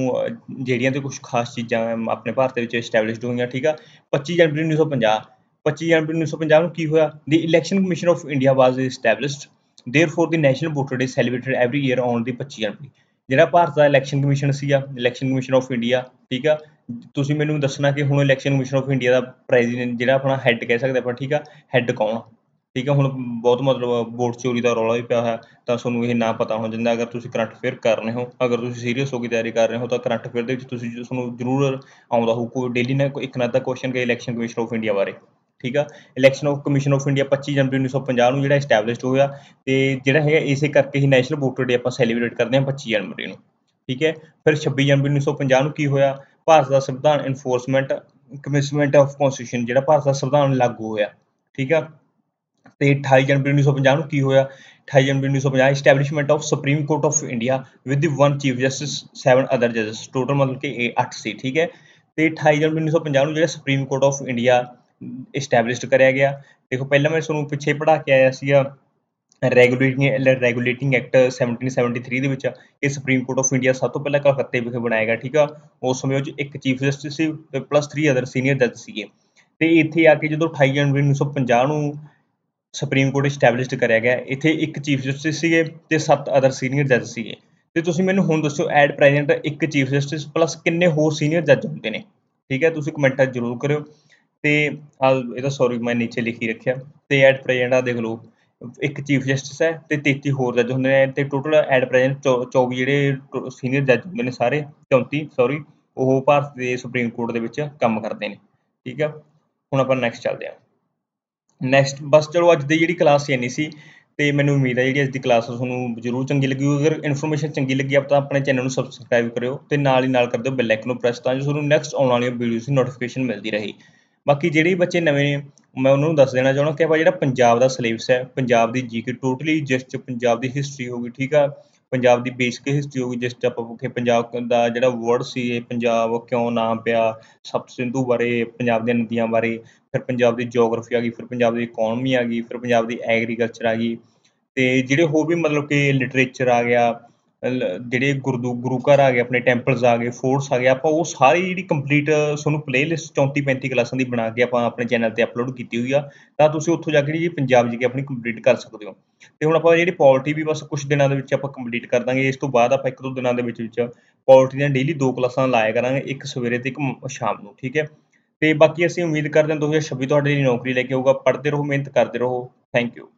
ਜਿਹੜੀਆਂ ਤੇ ਕੁਝ ਖਾਸ ਚੀਜ਼ਾਂ ਆਪਣੇ ਭਾਰਤ ਦੇ ਵਿੱਚ ਐਸਟੈਬਲਿਸ਼ਡ ਹੋਈਆਂ, ਠੀਕ ਆ? 25 ਜਨਵਰੀ 1950 25 ਜਨਵਰੀ 1950 ਨੂੰ ਕੀ ਹੋਇਆ? The election commission of India was established therefore the national voter day celebrated every year on the 25 January. ਜਿਹੜਾ ਭਾਰਤ ਦਾ ਇਲੈਕਸ਼ਨ ਕਮਿਸ਼ਨ ਸੀਗਾ ਇਲੈਕਸ਼ਨ ਕਮਿਸ਼ਨ ਆਫ ਇੰਡੀਆ ਠੀਕ ਆ? ਤੁਸੀਂ ਮੈਨੂੰ ਦੱਸਣਾ ਕਿ ਹੁਣ ਇਲੈਕਸ਼ਨ ਕਮਿਸ਼ਨ ਆਫ ਇੰਡੀਆ ਦਾ ਪ੍ਰੈਜ਼ੀਡੈਂਟ ਜਿਹੜਾ ਆਪਣਾ ਹੈੱਡ ਕਹਿ ਸਕਦੇ ਆਪਾਂ, ਠੀਕ ਆ? ਹੈੱਡ ਕੌਣ ਆ? ਠੀਕ ਆ, ਹੁਣ ਬਹੁਤ ਮਤਲਬ ਵੋਟ ਚੋਰੀ ਦਾ ਰੌਲਾ ਵੀ ਪਿਆ ਹੋਇਆ ਤਾਂ ਤੁਹਾਨੂੰ ਇਹ ਨਾ ਪਤਾ ਹੋ ਜਾਂਦਾ ਅਗਰ ਤੁਸੀਂ ਕਰੰਟ ਅਫੇਅਰ ਕਰ ਰਹੇ ਹੋ, ਅਗਰ ਤੁਸੀਂ ਸੀਰੀਅਸ ਹੋ ਕੇ ਤਿਆਰੀ ਕਰ ਰਹੇ ਹੋ, ਤਾਂ ਕਰੰਟ ਅਫੇਅਰ ਦੇ ਵਿੱਚ ਤੁਸੀਂ ਤੁਹਾਨੂੰ ਜ਼ਰੂਰ ਆਉਂਦਾ ਹੋਊ, ਕੋਈ ਡੇਲੀ ਨਾ ਇੱਕ ਨਾ ਤਾਂ ਕੁਐਸਚਨ ਕਿ ਇਲੈਕਸ਼ਨ ਕਮਿਸ਼ਨ ਆਫ ਇੰਡੀਆ ਬਾਰੇ, ਠੀਕ ਆ? Election of commission of India 25 ਜਨਵਰੀ 1950 ਨੂੰ ਜਿਹੜਾ ਐਸਟੈਬਲਿਸ਼ਡ ਹੋਇਆ, ਤੇ ਜਿਹੜਾ ਹੈਗਾ ਇਸੇ ਕਰਕੇ ਹੀ ਨੈਸ਼ਨਲ ਵੋਟਰ ਡੇ ਆਪਾਂ ਸੈਲੀਬ੍ਰੇਟ ਕਰਦੇ ਹਾਂ 25 ਜਨਵਰੀ ਨੂੰ, ਠੀਕ ਹੈ? ਫਿਰ 26 ਜਨਵਰੀ 1950 ਨੂੰ ਕੀ ਹੋਇਆ? ਭਾਰਤ ਦਾ ਸੰਵਿਧਾਨ ਇਨਫੋਰਸਮੈਂਟ ਕਮਿਸ਼ਨਮੈਂਟ ਆਫ ਕਨਸਟੀਟਿਊਸ਼ਨ ਜਿਹੜਾ ਭਾਰਤ ਦਾ ਸੰਵਿਧਾਨ ਲਾਗੂ ਹੋਇਆ, ਠੀਕ ਆ? ਤੇ 28 ਜਨਵਰੀ 1950 ਨੂੰ ਕੀ ਹੋਇਆ? 28 January 1950 establishment of supreme court of India with the one chief justice 7 other ਜਜਸ total ਮਤਲਬ ਕਿ ਇਹ 8 ਸੀ, ਠੀਕ ਹੈ? ਤੇ 28 ਜਨਵਰੀ 1950 ਨੂੰ ਜਿਹੜਾ supreme court of India established ਕਰਿਆ ਗਿਆ। ਦੇਖੋ, ਪਹਿਲਾਂ ਮੈਂ ਤੁਹਾਨੂੰ ਪਿੱਛੇ ਪੜ੍ਹਾ ਕੇ ਆਇਆ ਸੀਗਾ। ਰੈਗੂਲੇਟਿੰਗ ਰੈਗੂਲੇਟਿੰਗ ਐਕਟ 1773 ਦੇ ਵਿੱਚ। ਇਹ ਸੁਪਰੀਮ ਕੋਰਟ ਆਫ ਇੰਡੀਆ ਸਭ ਤੋਂ ਪਹਿਲਾਂ ਕਲਕੱਤੇ ਵਿਖੇ ਬਣਾਇਆ ਗਿਆ, ਠੀਕ ਆ? ਉਸ ਸਮੇਂ ਉਹ 'ਚ ਇੱਕ ਚੀਫ ਜਸਟਿਸ ਸੀ ਪਲੱਸ 3 ਅਦਰ ਸੀਨੀਅਰ ਜੱਜ ਸੀਗੇ। ਤੇ ਇੱਥੇ ਆ ਕੇ ਜਦੋਂ 28 ਜਨਵਰੀ 1950 ਨੂੰ ਸੁਪਰੀਮ ਕੋਰਟ ਐਸਟੈਬਲਿਸ਼ਡ ਕਰਿਆ ਗਿਆ। ਇੱਥੇ ਇੱਕ ਚੀਫ ਜਸਟਿਸ ਸੀਗੇ ਤੇ ਸੱਤ ਅਦਰ ਸੀਨੀਅਰ ਜੱਜ ਸੀਗੇ। ਤੇ ਤੁਸੀਂ ਮੈਨੂੰ ਹੁਣ ਦੱਸੋ ਐਟ ਪ੍ਰੈਜ਼ੈਂਟ ਇੱਕ ਚੀਫ ਜਸਟਿਸ ਪਲੱਸ ਕਿੰਨੇ ਹੋਰ ਸੀਨੀਅਰ ਜੱਜ ਹੁੰਦੇ ਨੇ? ਠੀਕ ਹੈ, ਤੁਸੀਂ ਕਮੈਂਟਾਂ ਜ਼ਰੂਰ ਕਰਿਓ। ਤੇ ਆ ਇਹਦਾ ਸੌਰੀ ਮੈਂ ਨੀਚੇ ਲਿਖੀ ਰੱਖਿਆ। ਤੇ ਐਟ ਪ੍ਰੈਜ਼ੈਂਟ ਆ ਦੇਖ ਲਓ, ਇੱਕ ਚੀਫ ਜਸਟਿਸ ਹੈ ਤੇ 33 ਹੋਰ ਜੱਜ ਹੁੰਦੇ ਨੇ। ਤੇ ਟੋਟਲ ਐਟ ਪ੍ਰੈਜ਼ੈਂਟ 24 ਜਿਹੜੇ ਸੀਨੀਅਰ ਜੱਜ ਹੁੰਦੇ ਨੇ ਸਾਰੇ 34 ਸੌਰੀ ਉਹ ਭਾਰਤ ਦੇ ਸੁਪਰੀਮ ਕੋਰਟ ਦੇ ਵਿੱਚ ਕੰਮ ਕਰਦੇ ਨੇ। ਠੀਕ ਆ? ਹੁਣ ਆਪਾਂ ਨੈਕਸਟ ਚੱਲਦੇ ਹਾਂ। ਨੈਕਸਟ ਬਸ ਚਲੋ ਅੱਜ ਦੀ ਜਿਹੜੀ ਕਲਾਸ ਇੰਨੀ ਸੀ ਤੇ ਮੈਨੂੰ ਉਮੀਦ ਹੈ ਜਿਹੜੀ ਅੱਜ ਦੀ ਕਲਾਸ ਤੁਹਾਨੂੰ ਜ਼ਰੂਰ ਚੰਗੀ ਲੱਗੀ ਹੋਊ। ਅਗਰ ਇਨਫੋਰਮੇਸ਼ਨ ਚੰਗੀ ਲੱਗੀ ਆ, ਤਾਂ ਆਪਣੇ ਚੈਨਲ ਨੂੰ ਸਬਸਕ੍ਰਾਈਬ ਕਰਿਓ ਤੇ ਨਾਲ ਹੀ ਨਾਲ ਕਰ ਦਿਓ ਬੈਲ ਆਈਕਨ ਨੂੰ ਪ੍ਰੈਸ ਤਾਂ ਜੋ ਤੁਹਾਨੂੰ ਨੈਕਸਟ ਆਉਣ ਵਾਲੀਆਂ ਵੀਡੀਓਜ਼ ਦੀ ਨੋਟੀਫਿਕੇਸ਼ਨ ਮਿਲਦੀ ਰਹੇ। ਬਾਕੀ ਜਿਹੜੇ ਬੱਚੇ ਨਵੇਂ ਨੇ, ਮੈਂ ਉਹਨਾਂ ਨੂੰ ਦੱਸ ਦੇਣਾ ਚਾਹੁੰਦਾ ਕਿ ਆਪਾਂ ਜਿਹੜਾ ਪੰਜਾਬ ਦਾ ਸਿਲੇਬਸ ਹੈ, ਪੰਜਾਬ ਦੀ ਜੀਕੇ ਟੋਟਲੀ ਜਿਸ ਚ ਪੰਜਾਬ ਦੀ ਹਿਸਟਰੀ ਹੋਗੀ ਠੀਕ ਆ? ਪੰਜਾਬ ਦੀ ਬੇਸਿਕ ਹਿਸਟਰੀ ਹੋ ਗਈ, ਜਿਸ 'ਚ ਆਪਾਂ ਕਿ ਪੰਜਾਬ ਦਾ ਜਿਹੜਾ ਵਰਡ ਸੀ, ਇਹ ਪੰਜਾਬ ਕਿਉਂ ਨਾਮ ਪਿਆ ਸਪਤ ਸਿੰਧੂ ਬਾਰੇ, ਪੰਜਾਬ ਦੀਆਂ ਨਦੀਆਂ ਬਾਰੇ, ਫਿਰ ਪੰਜਾਬ ਦੀ ਜੀਓਗ੍ਰਾਫੀ ਆ ਗਈ, ਫਿਰ ਪੰਜਾਬ ਦੀ ਇਕੋਨਮੀ ਆ ਗਈ, ਫਿਰ ਪੰਜਾਬ ਦੀ ਐਗਰੀਕਲਚਰ ਆ ਗਈ ਅਤੇ ਜਿਹੜੇ ਹੋਰ ਵੀ ਮਤਲਬ ਕਿ ਲਿਟਰੇਚਰ ਆ ਗਿਆ ਜਿਹੜੇ ਗੁਰਦੁ, ਗੁਰੂ ਘਰ ਆ ਗਏ, ਆਪਣੇ ਟੈਂਪਲਸ ਆ ਗਏ ਫੋਰਟਸ ਆ ਗਏ, ਆਪਾਂ ਉਹ ਸਾਰੀ ਜਿਹੜੀ ਕੰਪਲੀਟ ਤੁਹਾਨੂੰ ਪਲੇਲਿਸਟ ਚੌਂਤੀ ਪੈਂਤੀ ਕਲਾਸਾਂ ਦੀ ਬਣਾ ਕੇ ਆਪਾਂ ਆਪਣੇ ਚੈਨਲ 'ਤੇ ਅਪਲੋਡ ਕੀਤੀ ਹੋਈ ਆ, ਤਾਂ ਤੁਸੀਂ ਉੱਥੋਂ ਜਾ ਕੇ ਜਿਹੜੀ ਪੰਜਾਬ ਜੀ ਕੇ ਆਪਣੀ ਕੰਪਲੀਟ ਕਰ ਸਕਦੇ ਹੋ। ਅਤੇ ਹੁਣ ਆਪਾਂ ਜਿਹੜੀ ਪੋਲਟੀ ਵੀ ਬਸ ਕੁਛ ਦਿਨਾਂ ਦੇ ਵਿੱਚ ਆਪਾਂ ਕੰਪਲੀਟ ਕਰ ਦਾਂਗੇ, ਇਸ ਤੋਂ ਬਾਅਦ ਆਪਾਂ ਇੱਕ ਦੋ ਦਿਨਾਂ ਦੇ ਵਿੱਚ ਵਿੱਚ ਪੋਲਟੀ ਦੀਆਂ ਡੇਲੀ ਦੋ ਕਲਾਸਾਂ ਲਾਇਆ ਕਰਾਂਗੇ, ਇੱਕ ਸਵੇਰੇ ਅਤੇ ਇੱਕ ਸ਼ਾਮ ਨੂੰ, ਠੀਕ ਹੈ? ਅਤੇ ਬਾਕੀ ਅਸੀਂ ਉਮੀਦ ਕਰਦੇ ਹਾਂ 2026 ਤੁਹਾਡੇ ਲਈ ਨੌਕਰੀ ਲੈ ਕੇ ਆਊਗਾ, ਪੜ੍ਹਦੇ ਰਹੋ, ਮਿਹਨਤ ਕਰਦੇ ਰਹੋ ਥੈਂਕ ਯੂ